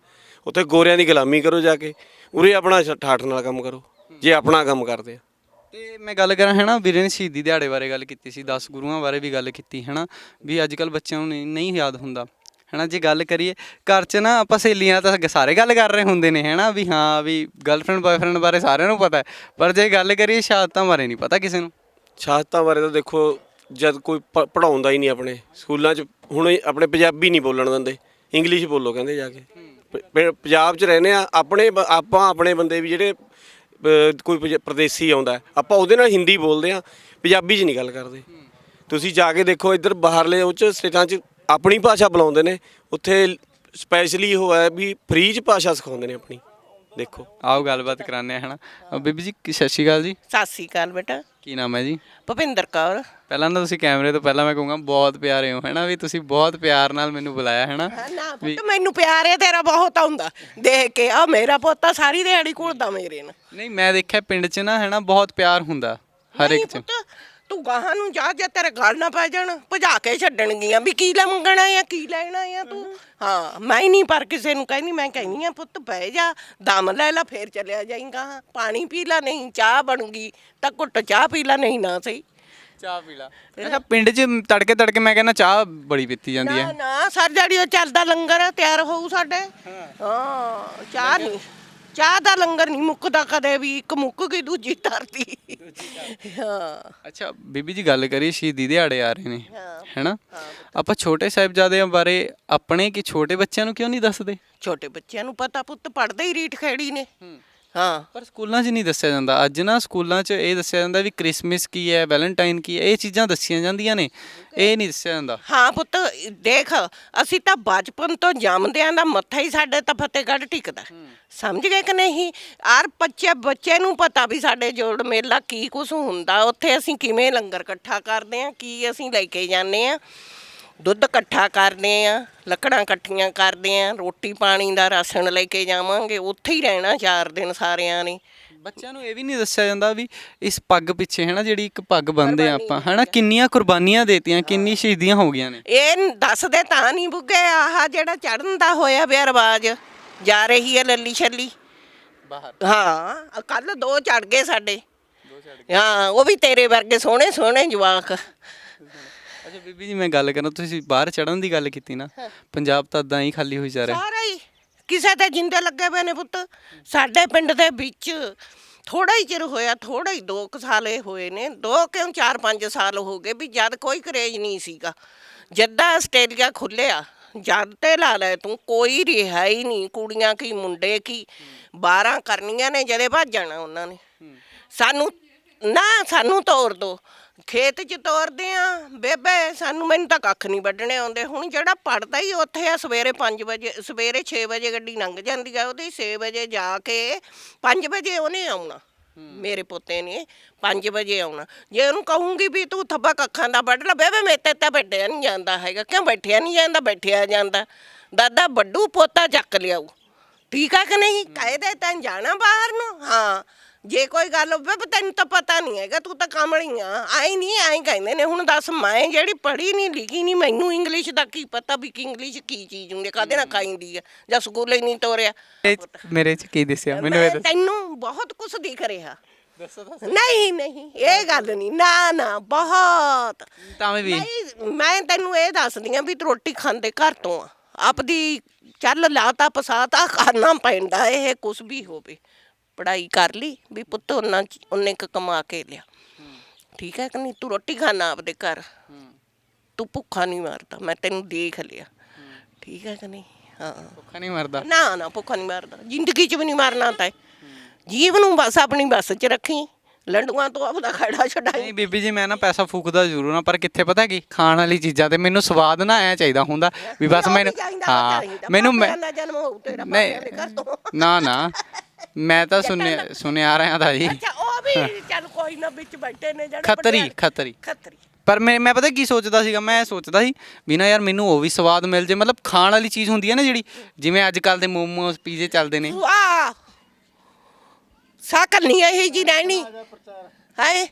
ਉੱਥੇ ਗੋਰਿਆਂ ਦੀ ਗੁਲਾਮੀ ਕਰੋ ਜਾ ਕੇ। ਉਰੇ ਆਪਣਾ ਠਾਠ ਨਾਲ ਕੰਮ ਕਰੋ। ਜੇ ਆਪਣਾ ਕੰਮ ਕਰਦੇ ਆ। ਤੇ ਮੈਂ ਗੱਲ ਕਰਾਂ ਹੈ ਨਾ ਵੀਰੇ ਨੇ ਸ਼ਹੀਦੀ ਦਿਹਾੜੇ ਬਾਰੇ ਗੱਲ ਕੀਤੀ ਸੀ 10 ਗੁਰੂਆਂ ਬਾਰੇ ਵੀ ਗੱਲ ਕੀਤੀ ਹੈ ਨਾ ਵੀ ਅੱਜ ਕੱਲ ਬੱਚਿਆਂ ਨੂੰ ਨਹੀਂ ਨਹੀਂ ਯਾਦ ਹੁੰਦਾ ਹੈ ਨਾ ਜੇ ਗੱਲ ਕਰੀਏ, ਘਰ 'ਚ ਨਾ ਆਪਾਂ ਸਹੇਲੀਆਂ ਤਾਂ ਗ- ਸਾਰੇ ਗੱਲ ਕਰ ਰਹੇ ਹੁੰਦੇ ਨੇ ਹੈ ਨਾ ਵੀ ਹਾਂ, ਵੀ ਗਰਲਫ੍ਰੈਂਡ ਬॉयਫ੍ਰੈਂਡ ਬਾਰੇ ਸਾਰਿਆਂ ਨੂੰ ਪਤਾ ਹੈ, ਪਰ ਜੇ ਗੱਲ ਕਰੀਏ ਸ਼ਹਾਦਤਾਂ ਬਾਰੇ ਨਹੀਂ ਪਤਾ ਕਿਸੇ ਨੂੰ। ਸ਼ਹਾਦਤਾਂ ਬਾਰੇ ਤਾਂ ਦੇਖੋ, ਜਦ ਕੋਈ ਪ- ਪੜ੍ਹਾਉਂਦਾ ਹੀ ਨਹੀਂ ਆਪਣੇ, ਸਕੂਲਾਂ 'ਚ ਹੁਣ ਇਹ ਆਪਣੇ ਪੰਜਾਬੀ ਨਹੀਂ ਬੋਲਣ ਦਿੰਦੇ, ਇੰਗਲਿਸ਼ ਬੋਲੋ ਕਹਿੰਦੇ ਜਾ ਕੇ। ਪ- ਪ- ਪੰਜਾਬ 'ਚ ਰਹਿੰਦੇ ਆ, ਆਪਣੇ ਬ- ਆਪਾਂ ਆਪਣੇ ਬੰਦੇ ਵੀ ਜਿਹੜੇ ਕੋਈ ਪਜ- ਪ੍ਰਦੇਸੀ ਆਉਂਦਾ ਆਪਾਂ ਉਹਦੇ ਨਾਲ ਹਿੰਦੀ ਬੋਲਦੇ ਆ ਪੰਜਾਬੀ 'ਚ ਨਹੀਂ ਗੱਲ ਕਰਦੇ। ਤੁਸੀਂ ਜਾ ਕੇ ਦੇਖੋ ਇੱਧਰ ਬਾਹਰਲੇ ਉਹ 'ਚ ਸਟੇਟਾਂ 'ਚ ਆਪਣੀ ਭਾਸ਼ਾ ਬੁਲਾਉਂਦੇ ਨੇ। ਉੱਥੇ ਸਪੈਸ਼ਲੀ ਉਹ ਹੈ ਵੀ ਫ੍ਰੀ 'ਚ ਭਾਸ਼ਾ ਸਿਖਾਉਂਦੇ ਨੇ ਆਪਣੀ। ਦੇਖੋ। ਆਓ ਗੱਲਬਾਤ ਕਰਾਉਂਦੇ ਆ ਹੈ ਨਾ ਅ, ਬੀਬੀ ਜੀ ਕੀ- ਸਤਿ ਸ਼੍ਰੀ ਅਕਾਲ ਜੀ। ਸਤਿ ਸ੍ਰੀ ਅਕਾਲ ਬੇਟਾ। ਕੀ ਨਾਮ ਹੈ ਜੀ? ਭੁਪਿੰਦਰ ਕੌਰ। ਪਹਿਲਾਂ ਤਾਂ ਤੁਸੀਂ ਕੈਮਰੇ ਤੋਂ ਪਹਿਲਾਂ ਮੈਂ ਕਹੂੰਗਾ ਬਹੁਤ ਪਿਆਰੇ ਹੋ ਹੈ ਨਾ ਵੀ ਤੁਸੀਂ ਬਹੁਤ ਪਿਆਰ ਨਾਲ ਮੈਨੂੰ ਬੁਲਾਇਆ ਹੈ ਨਾ ਪੁੱਤ ਮੈਨੂੰ ਪਿਆਰ ਹੈ ਤੇਰਾ ਬਹੁਤ ਆਉਂਦਾ। ਦੇਖ ਕੇ ਆ ਮੇਰਾ ਪੋਤਾ ਸਾਰੀ ਦਿਹਾੜੀ ਘੁਲਦਾ ਮੇਰੇ ਨਾਲ। ਨਹੀਂ ਮੈਂ ਦੇਖਿਆ ਪਿੰਡ 'ਚ ਨਾ ਹੈ ਨਾ ਬਹੁਤ ਪਿਆਰ ਹੁੰਦਾ ਹਰ ਨਹੀਂ ਇੱਕ 'ਚ। ਪੁੱਤ, ਤੂੰ ਗਾਹਾਂ ਨੂੰ ਜਾ ਜੇ ਤੇਰੇ ਗੱਲ ਨਾ ਪੈ ਜਾਣ ਭਜਾ ਕੇ ਛੱਡਣਗੀਆਂ ਵੀ ਕੀ ਲੈ ਮੰਗਣਾ ਆ ਕੀ ਲੈਣਾ ਆ ਤੂੰ? ਹਾਂ। ਮੈਂ ਹੀ ਨਹੀਂ ਪਰ ਕਿਸੇ ਨੂੰ ਕਹਿੰਦੀ ਮੈਂ ਕਹਿੰਦੀ ਆ ਪੁੱਤ ਬਹਿ ਜਾ ਦਮ ਲੈ ਲੈ ਫੇਰ ਚਲਿਆ ਜਾਈਂਗਾ ਪਾਣੀ ਪੀ ਲੈ ਨਹੀਂ ਚਾਹ ਬਣੂਗੀ ਤਾਂ ਘੁੱਟ ਚਾਹ ਪੀ ਲੈ ਨਹੀਂ ਨਾ ਸਹੀ। ਚਾਹ ਪੀ ਲਾ। ਅੱਛਾ ਪਿੰਡ 'ਚ ਤੜਕੇ ਤੜਕੇ ਮੈਂ ਕਹਿੰਦਾ ਚਾਹ ਬੜੀ ਪੀਤੀ ਜਾਂਦੀ ਨਾ ਹੈ। ਨਾ ਸਰ ਜਿਹੜੀ ਉਹ ਚੱਲਦਾ ਲੰਗਰ ਤਿਆਰ ਹੋਊ ਸਾਡੇ। ਹਾਂ। ਚਾਹ ਨਹੀਂ। ਚਾਹ ਦਾ ਲੰਗਰ ਨਹੀਂ ਮੁੱਕਦਾ ਕਦੇ ਵੀ ਇੱਕ ਮੁੱਕ ਗਈ ਦੂਜੀ ਧਰਤੀ। ਹਾਂ। ਅੱਛਾ ਬੀਬੀ ਜੀ ਗੱਲ ਕਰੀਏ ਸ਼ਹੀਦੀ ਦਿਹਾੜੇ ਆ ਰਹੇ ਨੇ ਹੈਨਾ? ਆਪਾਂ ਛੋਟੇ ਸਾਹਿਬਜ਼ਾਦਿਆਂ ਬਾਰੇ ਆਪਣੇ ਕਿ ਛੋਟੇ ਬੱਚਿਆਂ ਨੂੰ ਕਿਉਂ ਨਹੀਂ ਦੱਸਦੇ? ਛੋਟੇ ਬੱਚਿਆਂ ਨੂੰ ਪਤਾ ਪੁੱਤ ਪੜਦੇ ਹੀ ਰੀਠ ਖੇੜੀ ਨੇ। ਹਾਂ। ਪਰ ਸਕੂਲਾਂ 'ਚ ਨਹੀਂ ਦੱਸਿਆ ਜਾਂਦਾ। ਅੱਜ ਨਾ ਸਕੂਲਾਂ 'ਚ ਇਹ ਦੱਸਿਆ ਜਾਂਦਾ ਵੀ ਕ੍ਰਿਸਮਸ ਕੀ ਹੈ ਵੈਲੈਂਟਾਈਨ ਕੀ ਹੈ ਇਹ ਚੀਜ਼ਾਂ ਦੱਸੀਆਂ ਜਾਂਦੀਆਂ ਨੇ। ਇਹ ਨਹੀਂ ਦੱਸਿਆ ਜਾਂਦਾ। ਹਾਂ ਪੁੱਤ ਦੇਖ ਅਸੀਂ ਤਾਂ ਬਚਪਨ ਤੋਂ ਜੰਮਦਿਆਂ ਦਾ ਮੱਥਾ ਹੀ ਸਾਡੇ ਤਾਂ ਫਤਿਹਗੜ੍ਹ ਟਿਕਦਾ। ਸਮਝ ਗਏ ਕਿ ਨਹੀਂ? ਆਰ ਬੱਚੇ ਬੱਚੇ ਨੂੰ ਪਤਾ ਵੀ ਸਾਡੇ ਜੋੜ ਮੇਲਾ ਕੀ ਕੁਝ ਹੁੰਦਾ ਉੱਥੇ ਅਸੀਂ ਕਿਵੇਂ ਲੰਗਰ ਇਕੱਠਾ ਕਰਦੇ ਆ ਕੀ ਅਸੀਂ ਲੈ ਕੇ ਜਾਂਦੇ ਆ ਦੁੱਧ ਇਕੱਠਾ ਕਰਦੇ ਆ ਲੱਕੜਾਂ ਇਕੱਠੀਆਂ ਕਰਦੇ ਆ ਰੋਟੀ ਪਾਣੀ ਦਾ ਰਾਸ਼ਨ ਲੈ ਕੇ ਜਾਵਾਂਗੇ ਉੱਥੇ ਹੀ ਰਹਿਣਾ ਚਾਰ ਦਿਨ ਸਾਰਿਆਂ ਨੇ। ਬੱਚਿਆਂ ਨੂੰ ਇਹ ਵੀ ਨਹੀਂ ਦੱਸਿਆ ਜਾਂਦਾ ਵੀ ਇਸ ਪੱਗ ਪਿੱਛੇ ਹੈ ਨਾ ਜਿਹੜੀ ਇੱਕ ਪੱਗ ਬੰਨਦੇ ਆ ਆਪਾਂ ਹੈ ਨਾ ਕਿੰਨੀਆਂ ਕੁਰਬਾਨੀਆਂ ਦੇਤੀਆਂ ਕਿੰਨੀ ਸ਼ਹੀਦੀਆਂ ਹੋ ਗਈਆਂ ਨੇ। ਇਹ ਦੱਸਦੇ ਤਾਂ ਨਹੀਂ ਬੁੱਗੇ ਆਹ ਜਿਹੜਾ ਚੜਨ ਦਾ ਹੋਇਆ ਪਿਆ ਰਿਵਾਜ ਜਾ ਰਹੀ ਹੈ ਲੱਲੀ ਛੱਲੀ। ਬਾਹਰ। ਹਾਂ ਕੱਲ ਦੋ ਚੜ ਗਏ ਸਾਡੇ। ਹਾਂ ਉਹ ਵੀ ਤੇਰੇ ਵਰਗੇ ਸੋਹਣੇ ਸੋਹਣੇ ਜਵਾਕ। ਅੱਛਾ ਬੀਬੀ ਜੀ ਮੈਂ ਗੱਲ ਕਰਾਂ ਤੁਸੀਂ ਬਾਹਰ ਚੜਨ ਦੀ ਗੱਲ ਕੀਤੀ ਨਾ ਪੰਜਾਬ ਤਾਂ ਇਦਾਂ ਹੀ ਖਾਲੀ ਹੋਈ ਜਾ ਰਿਹਾ। ਸਾਰਾ ਹੀ ਕਿਸੇ ਤੇ ਜਿੰਦੇ ਲੱਗੇ ਪਏ ਨੇ ਪੁੱਤ। ਸਾਡੇ ਪਿੰਡ ਦੇ ਵਿੱਚ ਥੋੜਾ ਹੀ ਚਿਰ ਹੋਇਆ ਥੋੜਾ ਹੀ 2 ਸਾਲ ਇਹ ਹੋਏ ਨੇ। 2 ਕਿਉਂ 4-5 ਸਾਲ ਹੋ ਗਏ ਵੀ ਜਦ ਕੋਈ ਕਰੇਜ ਨਹੀਂ ਸੀਗਾ। ਜਦਾਂ ਆਸਟ੍ਰੇਲੀਆ ਖੁੱਲਿਆ ਜਦ ਤੇ ਲਾ ਲੈ ਤੂੰ ਕੋਈ ਰਿਹਾ ਹੀ ਨਹੀਂ। ਕੁੜੀਆਂ ਕੀ ਮੁੰਡੇ ਕੀ 12 ਕਰਨੀਆਂ ਨੇ ਜਦੇ ਭੱਜ ਜਾਣਾ ਉਹਨਾਂ ਨੇ। ਸਾਨੂੰ ਨਾ ਸਾਨੂੰ ਤੋਰ ਦੋ। ਖੇਤ 'ਚ ਤੋਰਦੇ ਆ। ਬੇਬੇ ਸਾਨੂੰ ਮੈਨੂੰ ਤਾਂ ਕੱਖ ਨਹੀਂ ਵੱਢਣੇ ਆਉਂਦੇ। ਹੁਣ ਜਿਹੜਾ ਪੜਦਾ ਹੀ ਉੱਥੇ ਆ ਸਵੇਰੇ 5 ਵਜੇ ਸਵੇਰੇ 6 ਵਜੇ ਗੱਡੀ ਲੰਘ ਜਾਂਦੀ ਆ ਉਹਦੀ 6 ਵਜੇ ਜਾ ਕੇ 5 ਵਜੇ ਉਹਨੇ ਆਉਣਾ। ਮੇਰੇ ਪੋਤੇ ਨੇ 5 ਵਜੇ ਆਉਣਾ। ਜੇ ਉਹਨੂੰ ਕਹੂੰਗੀ ਵੀ ਤੂੰ ਥੱਬਾ ਕੱਖਾਂ ਦਾ ਵੱਢ ਲੈ ਬੇਬੇ ਮੇਰੇ ਤੇ ਬੈਠਿਆ ਨਹੀਂ ਜਾਂਦਾ ਹੈਗਾ। ਕਿਉਂ ਬੈਠਿਆ ਨਹੀਂ ਜਾਂਦਾ? ਬੈਠਿਆ ਜਾਂਦਾ। ਦਾਦਾ ਵੱਡੂ ਪੋਤਾ ਚੱਕ ਲਿਆਊ। ਠੀਕ ਆ ਕਿ ਨਹੀਂ? ਕਾਇਦੇ ਤਾਂ ਜਾਣਾ ਬਾਹਰ ਨੂੰ। ਹਾਂ। ਜੇ ਕੋਈ ਗੱਲ ਹੋਵੇ ਪਰ ਤੈਨੂੰ ਤਾਂ ਪਤਾ ਨਹੀਂ ਹੈਗਾ ਤੂੰ ਤਾਂ ਕਮਲੀ ਆ। ਆਈ ਨਹੀਂ ਆਈ ਕਹਿੰਦੇ ਨੇ ਹੁਣ ਦੱਸ ਮੈਂ ਜਿਹੜੀ ਪੜ੍ਹੀ ਨਹੀਂ ਲਿਖੀ ਨਹੀਂ ਮੈਨੂੰ ਇੰਗਲਿਸ਼ ਦਾ ਕੀ ਪਤਾ ਵੀ ਕਿ ਇੰਗਲਿਸ਼ ਕੀ ਚੀਜ਼ ਹੁੰਦੀ ਕਾਦੇ ਨਾਲ ਖਾਈਂਦੀ ਆ ਜਾਂ ਸਕੂਲੇ ਨਹੀਂ ਤੋਰਿਆ? ਮੇਰੇ 'ਚ ਕੀ ਦੱਸਿਆ? ਮੈਂ ਤੈਨੂੰ ਬਹੁਤ ਕੁਝ ਦਿਖ ਰਿਹਾ। ਨਹੀਂ ਨਹੀਂ ਇਹ ਗੱਲ ਨਹੀਂ ਨਾ ਨਾ ਬਹੁਤ। ਤਾਂ ਵੀ। ਨਹੀਂ ਮੈਂ ਤੈਨੂੰ ਇਹ ਦੱਸਦੀ ਆ ਵੀ ਤੂੰ ਰੋਟੀ ਖਾਂਦੇ ਘਰ ਤੋਂ ਆ। ਆਪਦੀ ਚੱਲ ਲਾਤਾ ਪਸਾਤਾ ਖਾਣਾ ਪੈਂਦਾ ਇਹ ਕੁਝ ਵੀ ਹੋਵੇ। ਪੜ੍ਹਾਈ ਕਰ ਲਈ ਵੀ ਪੁੱਤ ਉਹਨਾਂ ਉਹਨੇ ਕ ਕਮਾ ਕੇ ਲਿਆ। ਠੀਕ ਹੈ ਕਿ ਨਹੀਂ? ਤੂੰ ਰੋਟੀ ਖਾਣਾ ਆਪਦੇ ਘਰ। ਤੂੰ ਭੁੱਖਾ ਨਹੀਂ ਮਰਦਾ। ਮੈਂ ਤੈਨੂੰ ਦੇਖ ਲਿਆ। ਠੀਕ ਹੈ ਕਿ ਨਹੀਂ? ਹਾਂ। ਭੁੱਖਾ ਨਹੀਂ ਮਰਦਾ? ਨਾ ਨਾ ਭੁੱਖਾ ਨਹੀਂ ਮਰਦਾ। ਜ਼ਿੰਦਗੀ 'ਚ ਵੀ ਨਹੀਂ ਮਰਨਾ ਤਾਂ। ਜੀਵ ਨੂੰ ਬਸ ਆਪਣੀ ਬੱਸ 'ਚ ਰੱਖੀ। ਲੰਡੂਆਂ ਤੋਂ ਆਪਦਾ ਖੜਾ ਛਡਾਈ। ਨਹੀਂ ਬੀਬੀ ਜੀ ਮੈਂ ਨਾ ਪੈਸਾ ਫੂਕਦਾ ਜ਼ਰੂਰ ਆ ਪਰ ਕਿੱਥੇ ਪਤਾ ਕੀ? ਖਾਣ ਵਾਲੀ ਚੀਜ਼ਾਂ ਤੇ ਮੈਨੂੰ ਸਵਾਦ ਨਾ ਆਇਆ ਚਾਹੀਦਾ ਹੁੰਦਾ ਵੀ ਬਸ ਮੈਨੂੰ ਹਾਂ ਮੈਨੂੰ ਮੈਂ ਨਾ ਨਾ। ਮੈਂ ਤਾਂ ਸੁਣਿਆ ਸੁਣਿਆ ਆ ਰਿਹਾ ਤਾਂ ਜੀ। ਅੱਛਾ ਉਹ ਵੀ ਚੱਲ ਕੋਈ ਨਾ ਵਿੱਚ ਬੈਠੇ ਨੇ ਜਿਹੜੇ ਖੱਤਰੀ ਪਟਿਆਲੇ- ਖੱਤਰੀ। ਖੱਤਰੀ। ਪਰ ਮੈਂ ਮੈਂ ਪਤਾ ਕੀ ਸੋਚਦਾ ਸੀਗਾ ਮੈਂ ਸੋਚਦਾ ਸੀ ਵੀ ਨਾ ਯਾਰ ਮੈਨੂੰ ਉਹ ਵੀ ਸਵਾਦ ਮਿਲ ਜੇ। ਮਤਲਬ ਖਾਣ ਵਾਲੀ ਚੀਜ਼ ਹੁੰਦੀ ਹੈ ਨਾ ਜਿਹੜੀ ਜਿਵੇਂ ਅੱਜ ਕੱਲ ਦੇ ਮੋਮੋਸ ਪੀਜ਼ੇ ਚੱਲਦੇ ਨੇ। ਵਾਹ ਸਾਕਲ ਨਹੀਂ ਇਹ ਜੀ ਰਹਿਣੀ। ਹੈ?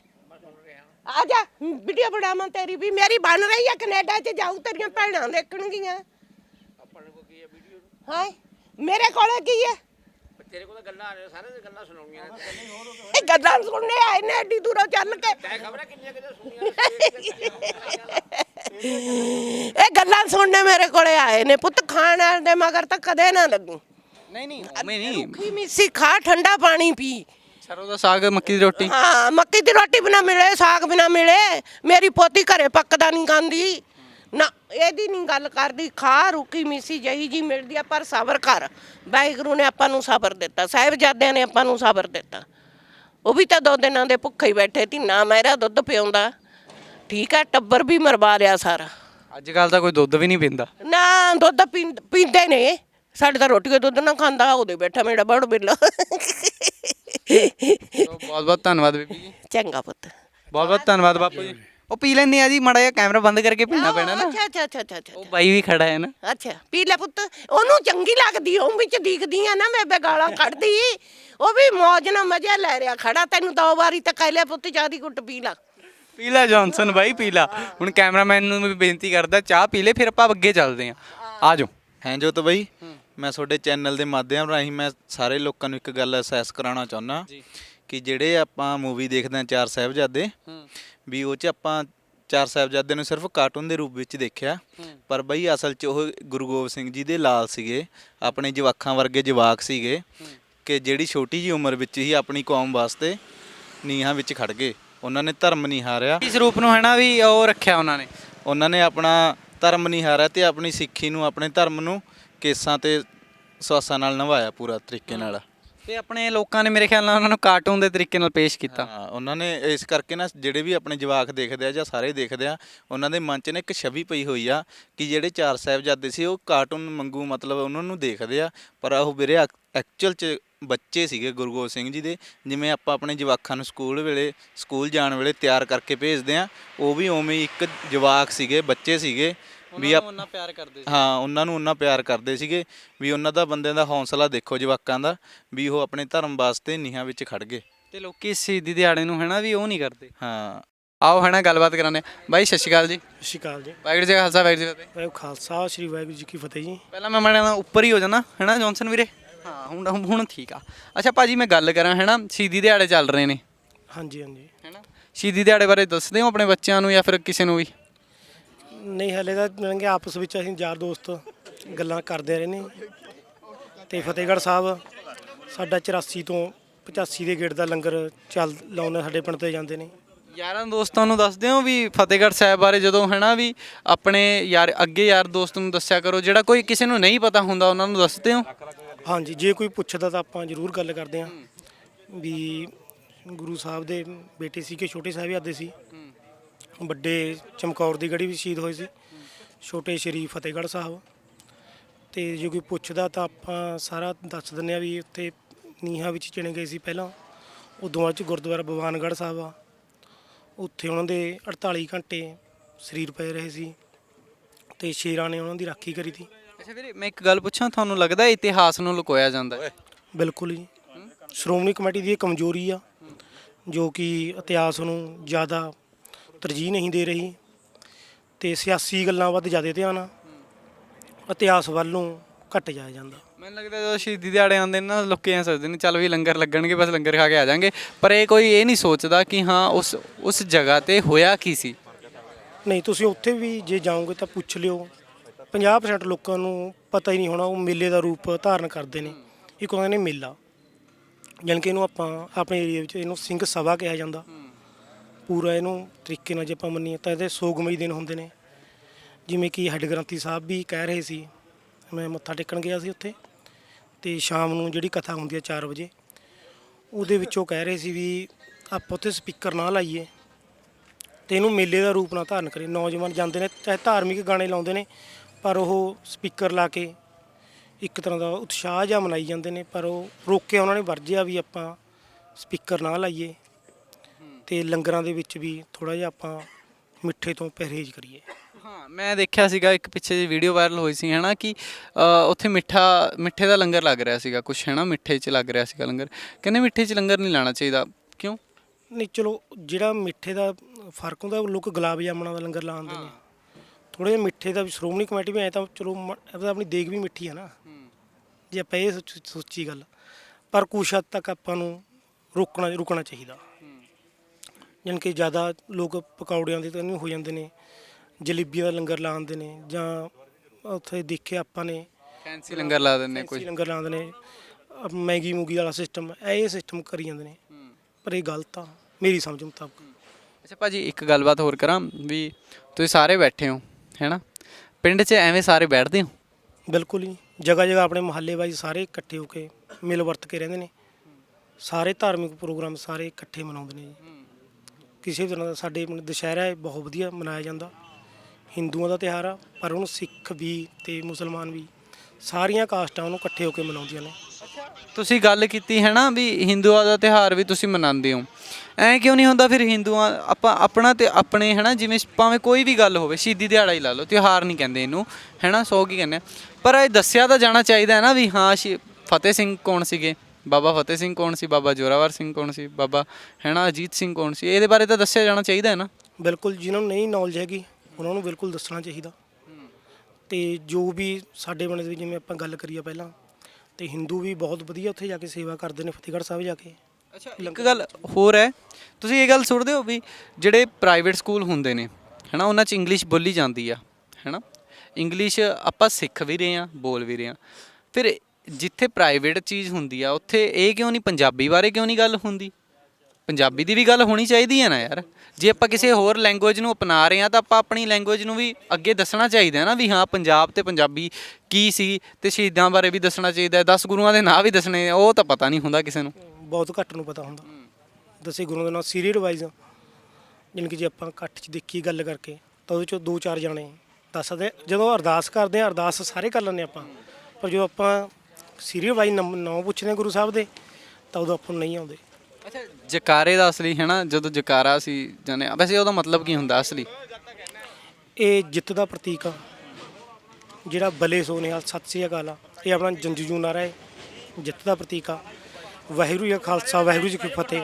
ਆ ਜਾ ਵੀਡੀਓ ਬਣਾਵਾਂ ਤੇਰੀ ਵੀ। ਮੇਰੀ ਬਣ ਰਹੀ ਆ ਕੈਨੇਡਾ 'ਚ ਜਾਊ ਤੇਰੀਆਂ ਭੈਣਾਂ ਦੇਖਣਗੀਆਂ। ਹਾਂ? ਮੇਰੇ ਕੋਲੇ ਕੀ ਹੈ ਤੇਰੇ ਕੋਲ ਗੱਲਾਂ ਆ ਰਹੀਆਂ ਸਾਰੇ ਗੱਲਾਂ ਸੁਣਾਉਣੀਆਂ ਇਹ ਗੱਲਾਂ ਸੁਣਨੇ ਆਏ ਨੇ ਐਡੀ ਦੂਰੋਂ ਚੱਲ ਕੇ। ਖਬਰਾਂ ਕਿੰਨੀਆਂ ਸੁਣੀਆਂ ਇਹ ਗੱਲਾਂ ਸੁਣਨੇ ਮੇਰੇ ਕੋਲੇ ਆਏ ਨੇ ਪੁੱਤ ਖਾਣ ਵਾਲੇ ਦੇ ਮਗਰ ਤਾਂ ਕਦੇ ਨਾ ਲੱਗੂ। ਨਹੀਂ ਨਹੀਂ ਉਵੇਂ ਨਹੀਂ। ਰੁੱਖੀ ਮਿੱਸੀ ਖਾ ਠੰਡਾ ਪਾਣੀ ਪੀ। ਸਰੋਂ ਦਾ ਸਾਗ ਮੱਕੀ ਦੀ ਰੋਟੀ? ਹਾਂ ਮੱਕੀ ਦੀ ਰੋਟੀ ਬਿਨਾ ਮਿਲੇ ਸਾਗ ਬਿਨਾ ਮਿਲੇ। ਮੇਰੀ ਪੋਤੀ ਘਰੇ ਪੱਕਦਾ ਨਹੀਂ ਖਾਂਦੀ। ਨਾ ਇਹਦੀ ਨਹੀਂ ਗੱਲ ਕਰਦੀ ਖਾ ਰੁੱਖੀ ਮਿੱਸੀ ਜਹੀ ਜੀ ਮਿਲਦੀ ਆ ਪਰ ਸਬਰ ਕਰ। ਵਾਹਿਗੁਰੂ ਨੇ ਆਪਾਂ ਨੂੰ ਸਬਰ ਦਿੱਤਾ ਸਾਹਿਬਜ਼ਾਦਿਆਂ ਨੇ ਆਪਾਂ ਨੂੰ ਸਬਰ ਦਿੱਤਾ। ਉਹ ਵੀ ਤਾਂ ਦੋ ਦਿਨਾਂ ਦੇ ਭੁੱਖੇ ਹੀ ਬੈਠੇ ਸੀ ਨਾ ਮੇਰਾ ਦੁੱਧ ਪਿਉਂਦਾ ਠੀਕ ਆ ਟੱਬਰ ਵੀ ਮਰਵਾ ਲਿਆ ਸਾਰਾ। ਅੱਜ ਕੱਲ ਤਾਂ ਕੋਈ ਦੁੱਧ ਵੀ ਨਹੀਂ ਪੀਂਦਾ। ਨਾ ਦੁੱਧ ਪੀਂ- ਪੀਂਦੇ ਨੇ। ਸਾਡੇ ਤਾਂ ਰੋਟੀ ਕੋਈ ਦੁੱਧ ਨਾ ਖਾਂਦਾ ਉਹਦੇ ਬੈਠਾ ਮੇਰਾ ਬੜ ਬਿੱਲ। ਬਹੁਤ ਬਹੁਤ ਧੰਨਵਾਦ ਬੀਬੀ ਜੀ। ਚੰਗਾ ਪੁੱਤ। ਬਹੁਤ ਬਹੁਤ ਧੰਨਵਾਦ ਬਾਪੂ ਜੀ। ਉਹ ਪੀ ਲੈਣੇ ਆ ਜੀ ਮੜਾ ਜਿਹਾ ਕੈਮਰਾ ਬੰਦ ਕਰਕੇ ਪੀਣਾ ਪੈਣਾ ਨਾ। ਅੱਛਾ ਅੱਛਾ ਅੱਛਾ ਅੱਛਾ ਅੱਛਾ। ਉਹ ਬਾਈ ਵੀ ਖੜਾ ਹੈ ਨਾ। ਅੱਛਾ ਪੀ ਲੈ ਪੁੱਤ। ਉਹਨੂੰ ਚੰਗੀ ਲੱਗਦੀ ਉਹ ਵਿੱਚ ਦਿਖਦੀ ਆ ਨਾ ਬੇਬੇ ਗਾਲਾਂ ਕੱਢਦੀ। ਉਹ ਵੀ ਮੌਜ ਨਾਲ ਮਜ਼ਾ ਲੈ ਰਿਹਾ ਖੜਾ। ਤੈਨੂੰ ਦੋ ਵਾਰੀ ਤਾਂ ਕਹਿ ਲਿਆ ਪੁੱਤ ਚਾਹ ਦੀ ਘੁੱਟ ਪੀ ਲਾ। ਪੀ ਲੈ ਜੌਨਸਨ ਬਾਈ ਪੀ ਲਾ। ਹੁਣ ਕੈਮਰਾਮੈਨ ਨੂੰ ਵੀ ਬੇਨਤੀ ਕਰਦਾ ਚਾਹ ਪੀ ਲੈ ਫਿਰ ਆਪਾਂ ਅੱਗੇ ਚੱਲਦੇ ਆਂ। ਆ ਜਾਓ। ਹੈਂ ਜੋਤ ਬਈ ਮੈਂ ਤੁਹਾਡੇ ਚੈਨਲ ਦੇ ਮਾਧਿਅਮ ਰਾਹੀਂ ਮੈਂ ਸਾਰੇ ਲੋਕਾਂ ਨੂੰ ਇੱਕ ਗੱਲ ਅਸੈਸ ਕਰਾਉਣਾ ਚਾਹੁੰਦਾ ਕਿ ਜਿਹੜੇ ਆਪਾਂ ਮੂਵੀ ਦੇਖਦੇ ਹਾਂ ਚਾਰ ਸਾਹਿਬਜ਼ਾਦੇ ਵੀ ਉਹ 'ਚ ਆਪਾਂ ਚਾਰ ਸਾਹਿਬਜ਼ਾਦੇ ਨੂੰ ਸਿਰਫ ਕਾਰਟੂਨ ਦੇ ਰੂਪ ਵਿੱਚ ਦੇਖਿਆ। ਪਰ ਬਈ ਅਸਲ 'ਚ ਉਹ ਗੁਰੂ ਗੋਬਿੰਦ ਸਿੰਘ ਜੀ ਦੇ ਲਾਲ ਸੀਗੇ ਆਪਣੇ ਜਵਾਖਾਂ ਵਰਗੇ ਜਵਾਕ ਸੀਗੇ ਕਿ ਜਿਹੜੀ ਛੋਟੀ ਜੀ ਉਮਰ ਵਿੱਚ ਹੀ ਆਪਣੀ ਕੌਮ ਵਾਸਤੇ ਨੀਹਾਂ ਵਿੱਚ ਖੜ ਗਏ। ਉਹਨਾਂ ਨੇ ਧਰਮ ਨਹੀਂ ਹਾਰਿਆ। ਇਸ ਰੂਪ ਨੂੰ ਹੈ ਨਾ ਵੀ ਉਹ ਰੱਖਿਆ ਉਹਨਾਂ ਨੇ। ਉਹਨਾਂ ਨੇ ਆਪਣਾ ਧਰਮ ਨਹੀਂ ਹਾਰਿਆ ਤੇ ਆਪਣੀ ਸਿੱਖੀ ਨੂੰ ਆਪਣੇ ਧਰਮ ਨੂੰ ਕੇਸਾਂ ਤੇ ਸਵਾਸਾਂ ਨਾਲ ਨਿਭਾਇਆ ਪੂਰਾ ਤਰੀਕੇ ਨਾਲ। ਤੇ ਆਪਣੇ ਲੋਕਾਂ ਨੇ ਮੇਰੇ ਖਿਆਲ ਨਾਲ ਉਹਨਾਂ ਨੂੰ ਕਾਰਟੂਨ ਦੇ ਤਰੀਕੇ ਨਾਲ ਪੇਸ਼ ਕੀਤਾ। ਹਾਂ, ਉਹਨਾਂ ਨੇ ਇਸ ਕਰਕੇ ਨਾ ਜਿਹੜੇ ਵੀ ਆਪਣੇ ਜਵਾਕ ਦੇਖਦੇ ਆ ਜਾਂ ਸਾਰੇ ਦੇਖਦੇ ਆ, ਉਹਨਾਂ ਦੇ ਮਨ 'ਚ ਨੇ ਇੱਕ ਛਵੀ ਪਈ ਹੋਈ ਆ ਕਿ ਜਿਹੜੇ ਚਾਰ ਸਾਹਿਬਜ਼ਾਦੇ ਸੀ ਉਹ ਕਾਰਟੂਨ ਮੰਗੂ ਮਤਲਬ ਉਹਨਾਂ ਨੂੰ ਦੇਖਦੇ ਆ, ਪਰ ਉਹ ਵੀਰੇ ਐਕਚੁਅਲ 'ਚ ਬੱਚੇ ਸੀਗੇ ਗੁਰੂ ਗੋਬਿੰਦ ਸਿੰਘ ਜੀ ਦੇ, ਜਿਵੇਂ ਆਪਾਂ ਆਪਣੇ ਜਵਾਕਾਂ ਨੂੰ ਸਕੂਲ ਵੇਲੇ, ਸਕੂਲ ਜਾਣ ਵੇਲੇ ਤਿਆਰ ਕਰਕੇ ਭੇਜਦੇ ਆ, ਉਹ ਵੀ ਉਵੇਂ ਇੱਕ ਜਵਾਕ ਸੀਗੇ, ਬੱਚੇ ਸੀਗੇ ਵੀ ਆਪ- ਉਹਨਾਂ ਪਿਆਰ ਕਰਦੇ ਹਾਂ ਉਹਨਾਂ ਨੂੰ ਉਹਨਾਂ ਪਿਆਰ ਕਰਦੇ ਸੀਗੇ ਵੀ ਉਹਨਾਂ ਦਾ ਬੰਦਿਆਂ ਦਾ ਹੌਸਲਾ ਦੇਖੋ ਜਵਾਕਾਂ ਦਾ ਵੀ ਉਹ ਆਪਣੇ ਧਰਮ ਵਾਸਤੇ ਨੀਹਾਂ ਵਿੱਚ ਖੜ ਗਏ। ਤੇ ਲੋਕੀ ਇਸ ਦਿਹਾੜੇ ਨੂੰ ਹੈ ਨਾ ਵੀ ਉਹ ਨਹੀਂ ਕਰਦੇ। ਹਾਂ। ਆਓ ਹੈ ਨਾ ਗੱਲਬਾਤ ਕਰਾਂਦੇ ਹਾਂ। ਬਾਈ ਸਤਿ ਸ਼੍ਰੀ ਅਕਾਲ ਜੀ। ਸਤਿ ਸ਼੍ਰੀ ਅਕਾਲ ਜੀ। ਵਾਹਿਗੁਰੂ ਜੀ ਕਾ ਖਾਲਸਾ ਵਾਹਿਗੁਰੂ ਜੀ ਕੀ ਫਤਿਹ। ਵਾਹਿਗੁਰੂ ਖਾਲਸਾ ਸ੍ਰੀ ਵਾਹਿਗੁਰੂ ਜੀ ਕੀ ਫਤਿਹ ਜੀ। ਪਹਿਲਾਂ ਮੈਂ ਮਾੜਾ ਜਿਹਾ ਉੱਪਰ ਹੀ ਹੋ ਜਾਣਾ ਹੈ ਨਾ ਜੌਨਸਨ ਵੀਰੇ? ਹਾਂ ਹੁਣ ਹੁਣ- ਹੁਣ ਠੀਕ ਆ। ਅੱਛਾ ਭਾਜੀ ਮੈਂ ਗੱਲ ਕਰਾਂ ਹੈ ਨਾ ਸ਼ਹੀਦੀ ਦਿਹਾੜੇ ਚੱਲ ਰਹੇ ਨੇ। ਹਾਂਜੀ ਹਾਂਜੀ। ਹੈ ਨਾ ਸ਼ਹੀਦੀ ਦਿਹਾੜੇ ਬਾਰੇ ਦੱਸਦੇ ਹੋ ਆਪਣੇ ਬੱਚਿਆਂ ਨੂੰ ਜਾਂ ਫਿਰ ਕਿਸੇ ਨੂੰ ਵੀ। ਨਹੀਂ ਹਲੇ ਤਾਂ ਮਿਲਾਂਗੇ ਆਪਸ ਵਿੱਚ ਅਸੀਂ ਯਾਰ ਦੋਸਤ ਗੱਲਾਂ ਕਰਦੇ ਰਹੇ ਨੇ ਤੇ ਫਤਿਹਗੜ੍ਹ ਸਾਹਿਬ ਸਾਡਾ 84 ਤੋਂ 85 ਦੇ ਗੇੜ ਦਾ ਲੰਗਰ ਚੱਲ ਲਾਉਣੇ ਸਾਡੇ ਪਿੰਡ ਤੇ ਜਾਂਦੇ ਨੇ। ਯਾਰਾਂ ਦੋਸਤਾਂ ਨੂੰ ਦੱਸਦੇ ਹੋ ਵੀ ਫਤਿਹਗੜ੍ਹ ਸਾਹਿਬ ਬਾਰੇ ਜਦੋਂ ਹੈ ਨਾ ਵੀ ਆਪਣੇ ਯਾਰ ਅੱਗੇ ਯਾਰ ਦੋਸਤ ਨੂੰ ਦੱਸਿਆ ਕਰੋ ਜਿਹੜਾ ਕੋਈ ਕਿਸੇ ਨੂੰ ਨਹੀਂ ਪਤਾ ਹੁੰਦਾ ਉਹਨਾਂ ਨੂੰ ਦੱਸਦੇ ਹੋ? ਹਾਂਜੀ ਜੇ ਕੋਈ ਪੁੱਛਦਾ ਤਾਂ ਆਪਾਂ ਜ਼ਰੂਰ ਗੱਲ ਕਰਦੇ ਹਾਂ। ਵੀ ਗੁਰੂ ਸਾਹਿਬ ਦੇ ਬੇਟੇ ਸੀ ਕਿ ਛੋਟੇ ਸਾਹਿਬਜ਼ਾਦੇ ਸੀ? ਵੱਡੇ ਚਮਕੌਰ ਦੀ ਗੜੀ ਵੀ ਸ਼ਹੀਦ ਹੋਏ ਸੀ। ਛੋਟੇ ਸ਼੍ਰੀ ਫਤਿਹਗੜ੍ਹ ਸਾਹਿਬ। ਤੇ ਜੇ ਕੋਈ ਪੁੱਛਦਾ ਤਾਂ ਆਪਾਂ ਸਾਰਾ ਦੱਸ ਦਿੰਦੇ ਆ ਵੀ ਉੱਥੇ ਨੀਹਾਂ ਵਿੱਚ ਚਿਣੇ ਗਏ ਸੀ ਪਹਿਲਾਂ। ਉਦੋਂ ਬਾਅਦ ਚ ਗੁਰਦੁਆਰਾ ਭਗਵਾਨਗੜ੍ਹ ਸਾਹਿਬ ਆ। ਉੱਥੇ ਉਹਨਾਂ ਦੇ 48 ਘੰਟੇ ਸਰੀਰ ਪਏ ਰਹੇ ਸੀ ਤੇ ਸ਼ੇਰਾਂ ਨੇ ਉਹਨਾਂ ਦੀ ਰਾਖੀ ਕਰੀ ਸੀ ਅੱਛਾ ਵੀਰੇ ਮੈਂ ਇੱਕ ਗੱਲ ਪੁੱਛਾਂ ਤੁਹਾਨੂੰ ਲੱਗਦਾ ਹੈ ਇਤਿਹਾਸ ਨੂੰ ਲੁਕੋਇਆ ਜਾਂਦਾ ਹੈ? ਬਿਲਕੁਲ ਜੀ। ਸ਼੍ਰੋਮਣੀ ਕਮੇਟੀ ਦੀ ਇਹ ਕਮਜ਼ੋਰੀ ਆ ਜੋ ਕਿ ਇਤਿਹਾਸ ਨੂੰ ਜ਼ਿਆਦਾ ਤਰਜੀਹ ਨਹੀਂ ਦੇ ਰਹੀ ਤੇ ਸਿਆਸੀ ਗੱਲਾਂ ਵੱਧ ਜ਼ਿਆਦਾ ਧਿਆਨ ਆ ਇਤਿਹਾਸ ਵੱਲ ਘਟ ਜਾਇਆ ਜਾਂਦਾ। ਮੈਨੂੰ ਲੱਗਦਾ ਜਦੋਂ ਸ਼ਹੀਦੀ ਦਿਹਾੜੇ ਆਉਂਦੇ ਨੇ ਨਾ ਲੋਕੀ ਐਂ ਸੋਚਦੇ ਨੇ ਚੱਲ ਵੀ ਲੰਗਰ ਲੱਗਣਗੇ ਬਸ ਲੰਗਰ ਖਾ ਕੇ ਆ ਜਾਾਂਗੇ। ਪਰ ਇਹ ਕੋਈ ਇਹ ਨਹੀਂ ਸੋਚਦਾ ਕਿ ਹਾਂ ਉਸ ਉਸ ਜਗ੍ਹਾ ਤੇ ਹੋਇਆ ਕੀ ਸੀ? ਨਹੀਂ ਤੁਸੀਂ ਉੱਥੇ ਵੀ ਜੇ ਜਾਓਗੇ ਤਾਂ ਪੁੱਛ ਲਿਓ। 50% ਲੋਕਾਂ ਨੂੰ ਪਤਾ ਹੀ ਨਹੀਂ ਹੋਣਾ ਉਹ ਮੇਲੇ ਦਾ ਰੂਪ ਧਾਰਨ ਕਰਦੇ ਨੇ। ਇੱਕ ਕਹਿੰਦੇ ਨੇ ਮੇਲਾ। ਜਾਣੀ ਕਿ ਇਹਨੂੰ ਆਪਾਂ ਆਪਣੇ ਏਰੀਆ ਵਿੱਚ ਇਹਨੂੰ ਸਿੰਘ ਸਭਾ ਕਿਹਾ ਜਾਂਦਾ। ਪੂਰਾ ਇਹਨੂੰ ਤਰੀਕੇ ਨਾਲ ਜੇ ਆਪਾਂ ਮੰਨੀਏ ਤਾਂ ਇਹਦੇ ਸੋਗਮਈ ਦਿਨ ਹੁੰਦੇ ਨੇ। ਜਿਵੇਂ ਕਿ ਹੈੱਡ ਗ੍ਰੰਥੀ ਸਾਹਿਬ ਵੀ ਕਹਿ ਰਹੇ ਸੀ, ਮੈਂ ਮੱਥਾ ਟੇਕਣ ਗਿਆ ਸੀ ਉੱਥੇ ਤੇ ਸ਼ਾਮ ਨੂੰ ਜਿਹੜੀ ਕਥਾ ਹੁੰਦੀ ਹੈ 4 ਵਜੇ, ਉਹਦੇ ਵਿੱਚ ਉਹ ਕਹਿ ਰਹੇ ਸੀ ਵੀ ਆਪਾਂ ਉੱਥੇ ਸਪੀਕਰ ਨਾ ਲਾਈਏ ਤੇ ਇਹਨੂੰ ਮੇਲੇ ਦਾ ਰੂਪ ਨਾ ਧਾਰਨ ਕਰੇ ਨੌਜਵਾਨ ਜਾਂਦੇ ਨੇ, ਚਾਹੇ ਧਾਰਮਿਕ ਗਾਣੇ ਲਾਉਂਦੇ ਨੇ, ਪਰ ਉਹ ਸਪੀਕਰ ਲਾ ਕੇ ਇੱਕ ਤਰ੍ਹਾਂ ਦਾ ਉਤਸ਼ਾਹ ਜਿਹਾ ਮਨਾਈ ਜਾਂਦੇ ਨੇ, ਪਰ ਉਹ ਰੋਕਿਆ ਉਹਨਾਂ ਨੇ ਵਰਜਿਆ ਵੀ ਆਪਾਂ ਸਪੀਕਰ ਨਾ ਲਾਈਏ। ਤੇ ਲੰਗਰਾਂ ਦੇ ਵਿੱਚ ਵੀ ਥੋੜਾ ਜਿਹਾ ਆਪਾਂ ਮਿੱਠੇ ਤੋਂ ਪਰਹੇਜ਼ ਕਰੀਏ। ਹਾਂ ਮੈਂ ਦੇਖਿਆ ਸੀਗਾ ਇੱਕ ਪਿੱਛੇ ਜਿਹੀ ਵੀਡੀਓ ਵਾਇਰਲ ਹੋਈ ਸੀ ਹੈਨਾ ਕਿ ਅ, ਉੱਥੇ ਮਿੱਠਾ ਮਿੱਠੇ ਦਾ ਲੰਗਰ ਲੱਗ ਰਿਹਾ ਸੀਗਾ ਕੁਝ ਹੈਨਾ ਮਿੱਠੇ 'ਚ ਲੱਗ ਰਿਹਾ ਸੀਗਾ ਲੰਗਰ। ਕਹਿੰਦੇ ਮਿੱਠੇ 'ਚ ਲੰਗਰ ਨਹੀਂ ਲਾਣਾ ਚਾਹੀਦਾ। ਕਿਉਂ? ਨਹੀਂ ਚਲੋ ਜਿਹੜਾ ਮਿੱਠੇ ਦਾ ਫ਼ਰਕ ਹੁੰਦਾ ਉਹ ਲੋਕ ਗੁਲਾਬ ਜਾਮਣਾ ਦਾ ਲੰਗਰ ਲਾਉਂਦੇ ਨੇ। ਥੋੜਾ ਜਿਹਾ ਮਿੱਠੇ ਦਾ ਵੀ ਸ਼੍ਰੋਮਣੀ ਕਮੇਟੀ ਵੀ ਐ ਤਾਂ ਚਲੋ ਮ- ਇਹ ਤਾਂ ਆਪਣੀ ਦੇਗ ਵੀ ਮਿੱਠੀ ਆ ਨਾ। ਜੇ ਆਪਾਂ ਇਹ ਸੋਚ- ਸੋਚੀ ਗੱਲ ਪਰ ਕੁਛ ਹੱਦ ਤੱਕ ਆਪਾਂ ਨੂੰ ਰੋਕਣਾ ਰੁਕਣਾ ਚਾਹੀਦਾ। ਜਾਣੀ ਕਿ ਜ਼ਿਆਦਾ ਲੋਕ ਪਕੌੜਿਆਂ ਦੇ ਤਾਂ ਨਹੀਂ ਹੋ ਜਾਂਦੇ ਨੇ ਜਲੇਬੀਆਂ ਦਾ ਲੰਗਰ ਲਾਉਂਦੇ ਨੇ ਜਾਂ ਉੱਥੇ ਦੇਖਿਆ ਆਪਾਂ ਨੇ। ਫੈਂਸੀ ਲੰਗਰ ਲਾ ਦਿੰਦੇ ਕੋਈ ਕੋਈ? ਲੰਗਰ ਲਾਉਂਦੇ ਨੇ। ਅਹ ਮੈਗੀ ਮੂਗੀ ਵਾਲਾ ਸਿਸਟਮ ਇਹ ਸਿਸਟਮ ਕਰੀ ਜਾਂਦੇ ਨੇ। ਪਰ ਇਹ ਗਲਤ ਆ ਮੇਰੀ ਸਮਝ ਮੁਤਾਬਕ। ਅੱਛਾ ਭਾਜੀ ਇੱਕ ਗੱਲਬਾਤ ਹੋਰ ਕਰਾਂ ਵੀ ਤੁਸੀਂ ਸਾਰੇ ਬੈਠੇ ਹੋ ਹੈਨਾ? ਪਿੰਡ 'ਚ ਐਵੇਂ ਸਾਰੇ ਬੈਠਦੇ ਹੋ? ਬਿਲਕੁਲ ਹੀ ਜਗ੍ਹਾ ਜਗ੍ਹਾ ਆਪਣੇ ਮਹੱਲੇ ਵਾਈ ਸਾਰੇ ਇਕੱਠੇ ਹੋ ਕੇ ਮਿਲ ਵਰਤ ਕੇ ਰਹਿੰਦੇ ਨੇ। ਸਾਰੇ ਧਾਰਮਿਕ ਪ੍ਰੋਗਰਾਮ ਸਾਰੇ ਇਕੱਠੇ ਮਨਾਉਂਦੇ ਨੇ ਜੀ। ਕਿਸੇ ਵੀ ਤਰ੍ਹਾਂ ਦਾ ਸਾਡੇ ਪਿੰਡ ਦੁਸ਼ਹਿਰਾ ਹੈ ਬਹੁਤ ਵਧੀਆ ਮਨਾਇਆ ਜਾਂਦਾ। ਹਿੰਦੂਆਂ ਦਾ ਤਿਉਹਾਰ ਆ, ਪਰ ਹੁਣ ਸਿੱਖ ਵੀ ਤੇ ਮੁਸਲਮਾਨ ਵੀ ਸਾਰੀਆਂ ਕਾਸਟਾਂ ਉਹਨੂੰ ਇਕੱਠੇ ਹੋ ਕੇ ਮਨਾਉਂਦੀਆਂ ਨੇ। ਤੁਸੀਂ ਗੱਲ ਕੀਤੀ ਹੈ ਨਾ ਵੀ ਹਿੰਦੂਆਂ ਦਾ ਤਿਉਹਾਰ ਵੀ ਤੁਸੀਂ ਮਨਾਉਂਦੇ ਹੋ। ਐਂ ਕਿਉਂ ਨਹੀਂ ਹੁੰਦਾ ਫਿਰ ਹਿੰਦੂਆਂ, ਆਪਾਂ ਆਪਣਾ ਤੇ ਆਪਣੇ ਹੈ ਨਾ, ਜਿਵੇਂ ਭਾਵੇਂ ਕੋਈ ਵੀ ਗੱਲ ਹੋਵੇ, ਸ਼ਹੀਦੀ ਦਿਹਾੜਾ ਹੀ ਲਾ ਲਓ, ਤਿਉਹਾਰ ਨਹੀਂ ਕਹਿੰਦੇ ਇਹਨੂੰ, ਹੈ ਨਾ, ਸੋ ਕੀ ਕਹਿੰਦੇ ਆ। ਪਰ ਇਹ ਦੱਸਿਆ ਤਾਂ ਜਾਣਾ ਚਾਹੀਦਾ ਹੈ ਨਾ ਵੀ ਹਾਂ, ਸ਼ੀ- ਫਤਿਹ ਸਿੰਘ ਕੌਣ ਸੀਗੇ? ਬਾਬਾ ਫਤਿਹ ਸਿੰਘ ਕੌਣ ਸੀ? ਬਾਬਾ ਜੋਰਾਵਰ ਸਿੰਘ ਕੌਣ ਸੀ? ਬਾਬਾ ਹੈ ਨਾ ਅਜੀਤ ਸਿੰਘ ਕੌਣ ਸੀ? ਇਹਦੇ ਬਾਰੇ ਤਾਂ ਦੱਸਿਆ ਜਾਣਾ ਚਾਹੀਦਾ ਹੈ ਨਾ। ਬਿਲਕੁਲ ਜਿਨ੍ਹਾਂ ਨੂੰ ਨਹੀਂ ਨੌਲੇਜ ਹੈਗੀ। ਉਹਨਾਂ ਨੂੰ ਬਿਲਕੁਲ ਦੱਸਣਾ ਚਾਹੀਦਾ। ਤੇ ਜੋ ਵੀ ਸਾਡੇ ਪਿੰਡ ਦੇ ਵਿੱਚ ਜਿਵੇਂ ਆਪਾਂ ਗੱਲ ਕਰੀਏ ਪਹਿਲਾਂ ਤੇ ਹਿੰਦੂ ਵੀ ਬਹੁਤ ਵਧੀਆ ਉੱਥੇ ਜਾ ਕੇ ਸੇਵਾ ਕਰਦੇ ਨੇ ਫਤਿਹਗੜ੍ਹ ਸਾਹਿਬ ਜਾ ਕੇ। ਅੱਛਾ ਇੱਕ ਗੱਲ ਹੋਰ ਹੈ। ਤੁਸੀਂ ਇਹ ਗੱਲ ਸੁਣਦੇ ਹੋ ਵੀ ਜਿਹੜੇ ਪ੍ਰਾਈਵੇਟ ਸਕੂਲ ਹੁੰਦੇ ਨੇ ਹੈਨਾ ਉਹਨਾਂ 'ਚ ਇੰਗਲਿਸ਼ ਬੋਲੀ ਜਾਂਦੀ ਆ ਹੈਨਾ। ਇੰਗਲਿਸ਼ ਆਪਾਂ ਸਿੱਖ ਵੀ ਰਹੇ ਆ ਬੋਲ ਵੀ ਰਹੇ ਆ ਫਿਰ ਜਿੱਥੇ ਪ੍ਰਾਈਵੇਟ ਚੀਜ਼ ਹੁੰਦੀ ਆ ਉੱਥੇ ਇਹ ਕਿਉਂ ਨਹੀਂ ਪੰਜਾਬੀ ਬਾਰੇ ਕਿਉਂ ਨਹੀਂ ਗੱਲ ਹੁੰਦੀ? ਪੰਜਾਬੀ ਦੀ ਵੀ ਗੱਲ ਹੋਣੀ ਚਾਹੀਦੀ ਹੈ ਨਾ ਯਾਰ। ਜੇ ਆਪਾਂ ਕਿਸੇ ਹੋਰ ਲੈਂਗੁਏਜ ਨੂੰ ਅਪਣਾ ਰਹੇ ਹਾਂ ਤਾਂ ਆਪਾਂ ਆਪਣੀ ਲੈਂਗੁਏਜ ਨੂੰ ਵੀ ਅੱਗੇ ਦੱਸਣਾ ਚਾਹੀਦਾ ਹੈ ਨਾ ਵੀ ਹਾਂ ਪੰਜਾਬ ਤੇ ਪੰਜਾਬੀ ਕੀ ਸੀ ਤੇ ਸ਼ਹੀਦਾਂ ਬਾਰੇ ਵੀ ਦੱਸਣਾ ਚਾਹੀਦਾ ਹੈ 10 ਗੁਰੂਆਂ ਦੇ ਨਾਂ ਵੀ ਦੱਸਣੇ ਆ, ਉਹ ਤਾਂ ਪਤਾ ਨਹੀਂ ਹੁੰਦਾ ਕਿਸੇ ਨੂੰ। ਬਹੁਤ ਘੱਟ ਨੂੰ ਪਤਾ ਹੁੰਦਾ। ਦਸੇ ਗੁਰੂਆਂ ਦੇ ਨਾਲ ਸੀਰੀਅਲ ਵਾਈਜ਼ ਜਾਣੀ ਕਿ ਜੇ ਆਪਾਂ ਇਕੱਠ 'ਚ ਦੇਖੀ ਗੱਲ ਕਰਕੇ ਤਾਂ ਉਹਦੇ ਚੋਂ ਦੋ ਚਾਰ ਜਾਣੇ ਦੱਸਦੇ ਜਦੋਂ ਅਰਦਾਸ ਕਰਦੇ ਆ ਅਰਦਾਸ ਸਾਰੇ ਕਰ ਲੈਂਦੇ ਆਪਾਂ। ਪਰ ਜਦੋਂ ਆਪਾਂ ਸੀਰੀਅਲ ਵਾਈਜ਼ ਨਾਮ ਪੁੱਛਦੇ ਗੁਰੂ ਸਾਹਿਬ ਦੇ ਤਾਂ ਉਦੋਂ ਆਪਾਂ ਨੂੰ ਨਹੀਂ ਆਉਂਦੇ। ਅੱਛਾ ਜਕਾਰੇ ਦਾ ਅਸਲੀ ਹੈ ਨਾ ਜਦੋਂ ਜਕਾਰਾ ਸੀ ਜਾਨੇ ਵੈਸੇ ਉਹਦਾ ਮਤਲਬ ਕੀ ਹੁੰਦਾ ਅਸਲੀ? ਇਹ ਜਿੱਤ ਦਾ ਪ੍ਰਤੀਕ ਆ। ਜਿਹੜਾ ਬਲੇ ਸੋ ਨਿਹਾਲ ਸਤਿ ਸ੍ਰੀ ਅਕਾਲ ਆ। ਇਹ ਆਪਣਾ ਜੰਜੂ ਨਾਰਾ ਹੈ ਜਿੱਤ ਦਾ ਪ੍ਰਤੀਕ ਆ। ਵਾਹਿਗੁਰੂ ਜੀ ਖਾਲਸਾ ਵਾਹਿਗੁਰੂ ਜੀ ਕੀ ਫਤਿਹ।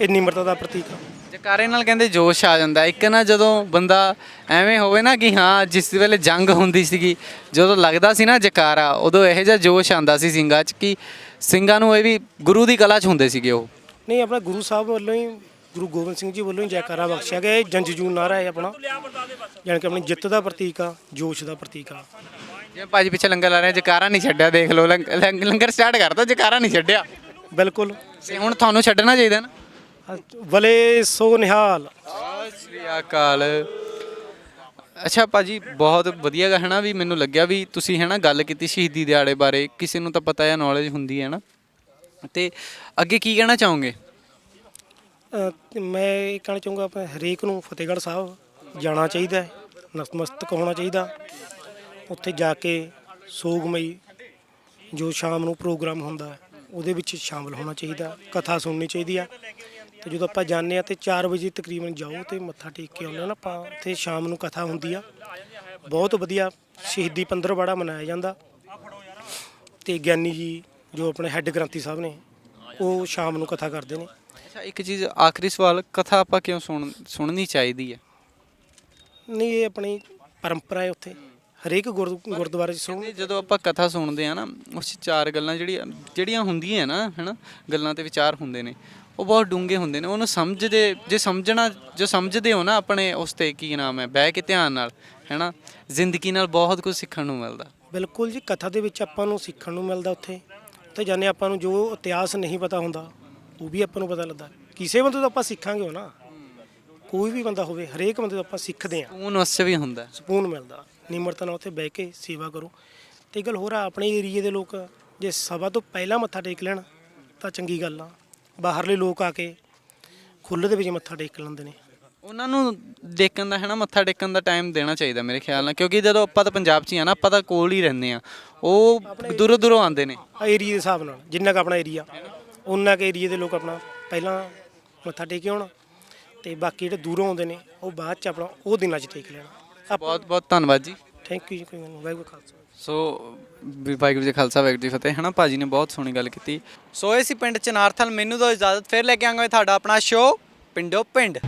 ਇਹ ਨਿਮਰਤਾ ਦਾ ਪ੍ਰਤੀਕ ਆ। ਜਕਾਰੇ ਨਾਲ ਕਹਿੰਦੇ ਜੋਸ਼ ਆ ਜਾਂਦਾ। ਇੱਕ ਨਾ ਜਦੋਂ ਬੰਦਾ ਐਵੇਂ ਹੋਵੇ ਨਾ ਕਿ ਹਾਂ ਜਿਸ ਵੇਲੇ ਜੰਗ ਹੁੰਦੀ ਸੀਗੀ ਜਦੋਂ ਲੱਗਦਾ ਸੀ ਨਾ ਜਕਾਰਾ ਉਦੋਂ ਇਹੋ ਜਿਹਾ ਜੋਸ਼ ਆਂਦਾ ਸੀ ਸਿੰਘਾਂ 'ਚ ਕਿ ਸਿੰਘਾਂ ਨੂੰ ਇਹ ਵੀ ਗੁਰੂ ਦੀ ਕਲਾ 'ਚ ਹੁੰਦੇ ਸੀਗੇ ਉਹ। ਨਹੀਂ ਆਪਣਾ ਗੁਰੂ ਸਾਹਿਬ ਵੱਲੋਂ ਹੀ ਗੁਰੂ ਗੋਬਿੰਦ ਸਿੰਘ ਜੀ ਵੱਲੋਂ ਹੀ ਜੈਕਾਰਾ ਬਖਸ਼ਿਆ ਗਿਆ। ਇਹ ਜੰਜਜੂ ਨਾਰਾ ਹੈ ਆਪਣਾ। ਜਾਣੀ ਕਿ ਆਪਣੀ ਜਿੱਤ ਦਾ ਪ੍ਰਤੀਕ ਆ ਜੋਸ਼ ਦਾ ਪ੍ਰਤੀਕ ਆ। ਜਿਵੇਂ ਭਾਜੀ ਪਿੱਛੇ ਲੰਗਰ ਲਾ ਰਹੇ ਜਕਾਰਾ ਨਹੀਂ ਛੱਡਿਆ ਦੇਖ ਲਓ ਲੰਗ- ਲੰਗ- ਲੰਗਰ ਸਟਾਰਟ ਕਰਤਾ ਜਕਾਰਾ ਨਹੀਂ ਛੱਡਿਆ। ਬਿਲਕੁਲ। ਤੇ ਹੁਣ ਤੁਹਾਨੂੰ ਛੱਡਣਾ ਚਾਹੀਦਾ ਨਾ। ਵਲੇ ਸੋ ਨਿਹਾਲ। ਸ੍ਰੀ ਅਕਾਲ। ਅੱਛਾ ਭਾਜੀ ਬਹੁਤ ਵਧੀਆ ਗਾ ਹੈ ਨਾ ਵੀ ਮੈਨੂੰ ਲੱਗਿਆ ਵੀ ਤੁਸੀਂ ਹੈ ਨਾ ਗੱਲ ਕੀਤੀ ਸ਼ਹੀਦੀ ਦਿਹਾੜੇ ਬਾਰੇ। ਕਿਸੇ ਨੂੰ ਤਾਂ ਪਤਾ ਹੈ ਨੌਲੇਜ ਹੁੰਦੀ ਹੈ ਨਾ ਤੇ ਅੱਗੇ ਕੀ ਕਹਿਣਾ ਚਾਹੋਗੇ? ਅ, ਤੇ ਮੈਂ ਇਹ ਕਹਿਣਾ ਚਾਹੂੰਗਾ ਆਪਣੇ ਹਰੇਕ ਨੂੰ ਫਤਿਹਗੜ੍ਹ ਸਾਹਿਬ ਜਾਣਾ ਚਾਹੀਦਾ ਹੈ ਨਤਮਸਤਕ ਹੋਣਾ ਚਾਹੀਦਾ। ਉੱਥੇ ਜਾ ਕੇ ਸੋਗਮਈ ਜੋ ਸ਼ਾਮ ਨੂੰ ਪ੍ਰੋਗਰਾਮ ਹੁੰਦਾ ਹੈ ਉਹਦੇ ਵਿੱਚ ਸ਼ਾਮਲ ਹੋਣਾ ਚਾਹੀਦਾ ਕਥਾ ਸੁਣਨੀ ਚਾਹੀਦੀ ਆ ਤੇ ਜਦੋਂ ਆਪਾਂ ਜਾਂਦੇ ਆ ਤੇ 4 ਵਜੇ ਤਕਰੀਬਨ ਜਾਓ ਤੇ ਮੱਥਾ ਟੇਕ ਕੇ ਆਉਂਦੇ ਆ ਨਾ ਆਪਾਂ ਉੱਥੇ ਸ਼ਾਮ ਨੂੰ ਕਥਾ ਹੁੰਦੀ ਆ। ਬਹੁਤ ਵਧੀਆ ਸ਼ਹੀਦੀ ਪੰਦਰਵਾੜਾ ਮਨਾਇਆ ਜਾਂਦਾ। ਤੇ ਗਿਆਨੀ ਜੀ ਜੋ ਆਪਣੇ ਹੈੱਡ ਗ੍ਰੰਥੀ ਸਾਹਿਬ ਨੇ ਉਹ ਸ਼ਾਮ ਨੂੰ ਕਥਾ ਕਰਦੇ ਨੇ। ਅੱਛਾ ਇੱਕ ਚੀਜ਼ ਆਖਰੀ ਸਵਾਲ ਕਥਾ ਆਪਾਂ ਕਿਉਂ ਸੁਣ ਸੁਣਨੀ ਚਾਹੀਦੀ ਹੈ ਨਹੀਂ ਇਹ ਆਪਣੀ ਪਰੰਪਰਾ ਹੈ ਉੱਥੇ। ਹਰੇਕ ਗੁਰ ਗੁਰਦੁਆਰੇ 'ਚ ਸੁਣ। ਤੇ ਜਦੋਂ ਆਪਾਂ ਕਥਾ ਸੁਣਦੇ ਆ ਨਾ ਉਸ 'ਚ ਚਾਰ ਗੱਲਾਂ ਜਿਹੜੀਆਂ ਜਿਹੜੀਆਂ ਹੁੰਦੀਆਂ ਨਾ ਹਨਾ ਗੱਲਾਂ ਤੇ ਵਿਚਾਰ ਹੁੰਦੇ ਨੇ। ਉਹ ਬਹੁਤ ਡੂੰਘੇ ਹੁੰਦੇ ਨੇ ਉਹਨੂੰ ਸਮਝਦੇ ਜੇ ਸਮਝਣਾ ਜੋ ਸਮਝਦੇ ਹੋ ਨਾ ਆਪਣੇ ਉਸ ਤੇ ਕੀ ਨਾਮ ਹੈ ਬਹਿ ਕੇ ਧਿਆਨ ਨਾਲ ਹੈਨਾ ਜ਼ਿੰਦਗੀ ਨਾਲ ਬਹੁਤ ਕੁਝ ਸਿੱਖਣ ਨੂੰ ਮਿਲਦਾ। ਬਿਲਕੁਲ ਜੀ ਕਥਾ ਦੇ ਵਿੱਚ ਆਪਾਂ ਨੂੰ ਸਿੱਖਣ ਨੂੰ ਮਿਲਦਾ ਉੱਥੇ ਉੱਥੇ ਜਾਂਦੇ ਆਪਾਂ ਨੂੰ ਜੋ ਇਤਿਹਾਸ ਨਹੀਂ ਪਤਾ ਹੁੰਦਾ ਉਹ ਵੀ ਆਪਾਂ ਨੂੰ ਪਤਾ ਲੱਗਦਾ। ਕਿਸੇ ਬੰਦੇ ਤੋਂ ਆਪਾਂ ਸਿੱਖਾਂਗੇ ਹੋ ਨਾ ਕੋਈ ਵੀ ਬੰਦਾ ਹੋਵੇ ਹਰੇਕ ਬੰਦੇ ਤੋਂ ਆਪਾਂ ਸਿੱਖਦੇ ਆ ਸਕੂਨ ਉਸ ਵੀ ਹੁੰਦਾ। ਸਕੂਨ ਮਿਲਦਾ ਨਿਮਰਤਾ ਨਾਲ ਉੱਥੇ ਬਹਿ ਕੇ ਸੇਵਾ ਕਰੋ। ਤੇ ਗੱਲ ਹੋਰ ਆ ਆਪਣੇ ਏਰੀਏ ਦੇ ਲੋਕ ਜੇ ਸਭਾ ਤੋਂ ਪਹਿਲਾਂ ਮੱਥਾ ਟੇਕ ਲੈਣ ਤਾਂ ਚੰਗੀ ਗੱਲ ਆ। ਬਾਹਰਲੇ ਲੋਕ ਆ ਕੇ ਖੁੱਲ੍ਹ ਦੇ ਵਿੱਚ ਮੱਥਾ ਟੇਕ ਲੈਂਦੇ ਨੇ। ਉਹਨਾਂ ਨੂੰ ਦੇਖਣ ਦਾ ਹੈ ਨਾ ਮੱਥਾ ਟੇਕਣ ਦਾ ਟਾਈਮ ਦੇਣਾ ਚਾਹੀਦਾ ਮੇਰੇ ਖਿਆਲ ਨਾਲ ਕਿਉਂਕਿ ਜਦੋਂ ਆਪਾਂ ਤਾਂ ਪੰਜਾਬ 'ਚ ਹੀ ਆ ਨਾ ਆਪਾਂ ਤਾਂ ਕੋਲ ਹੀ ਰਹਿੰਦੇ ਆ ਉਹ ਦੂਰੋਂ ਦੂਰੋਂ ਆਉਂਦੇ ਨੇ। ਆ ਏਰੀਏ ਦੇ ਹਿਸਾਬ ਨਾਲ ਜਿੰਨਾ ਕੁ ਆਪਣਾ ਏਰੀਆ ਉਹਨਾਂ ਕੁ ਏਰੀਏ ਦੇ ਲੋਕ ਆਪਣਾ ਪਹਿਲਾਂ ਮੱਥਾ ਟੇਕੇ ਆਉਣ ਤੇ ਬਾਕੀ ਜਿਹੜੇ ਦੂਰੋਂ ਆਉਂਦੇ ਨੇ ਉਹ ਬਾਅਦ ਚ ਆਪਣਾ ਉਹ ਦਿਨਾਂ ਚ ਟੇਕ ਲੈਣਾ। ਬਹੁਤ ਬਹੁਤ ਧੰਨਵਾਦ ਜੀ। ਥੈਂਕ ਯੂ ਜੀ ਕੋਈ ਨਹੀਂ ਵਾਹਿਗੁਰੂ ਖਾਲਸਾ। ਸੋ, ਵੀ ਵਾਹਿਗੁਰੂ ਜੀ ਕਾ ਖਾਲਸਾ, ਵਾਹਿਗੁਰੂ ਜੀ ਕੀ ਫਤਿਹ। ਹਨਾ, ਭਾਜੀ ਨੇ ਬਹੁਤ ਸੋਹਣੀ ਗੱਲ ਕੀਤੀ। ਸੋ, ਇਹ ਸੀ ਪਿੰਡ ਚਨਾਰਥਲ। ਮੈਨੂੰ ਦੋ ਇਜਾਜ਼ਤ, ਫਿਰ ਲੈ ਕੇ ਆਵਾਂਗੇ ਤੁਹਾਡਾ ਆਪਣਾ ਸ਼ੋਅ ਪਿੰਡੋ ਪਿੰਡ।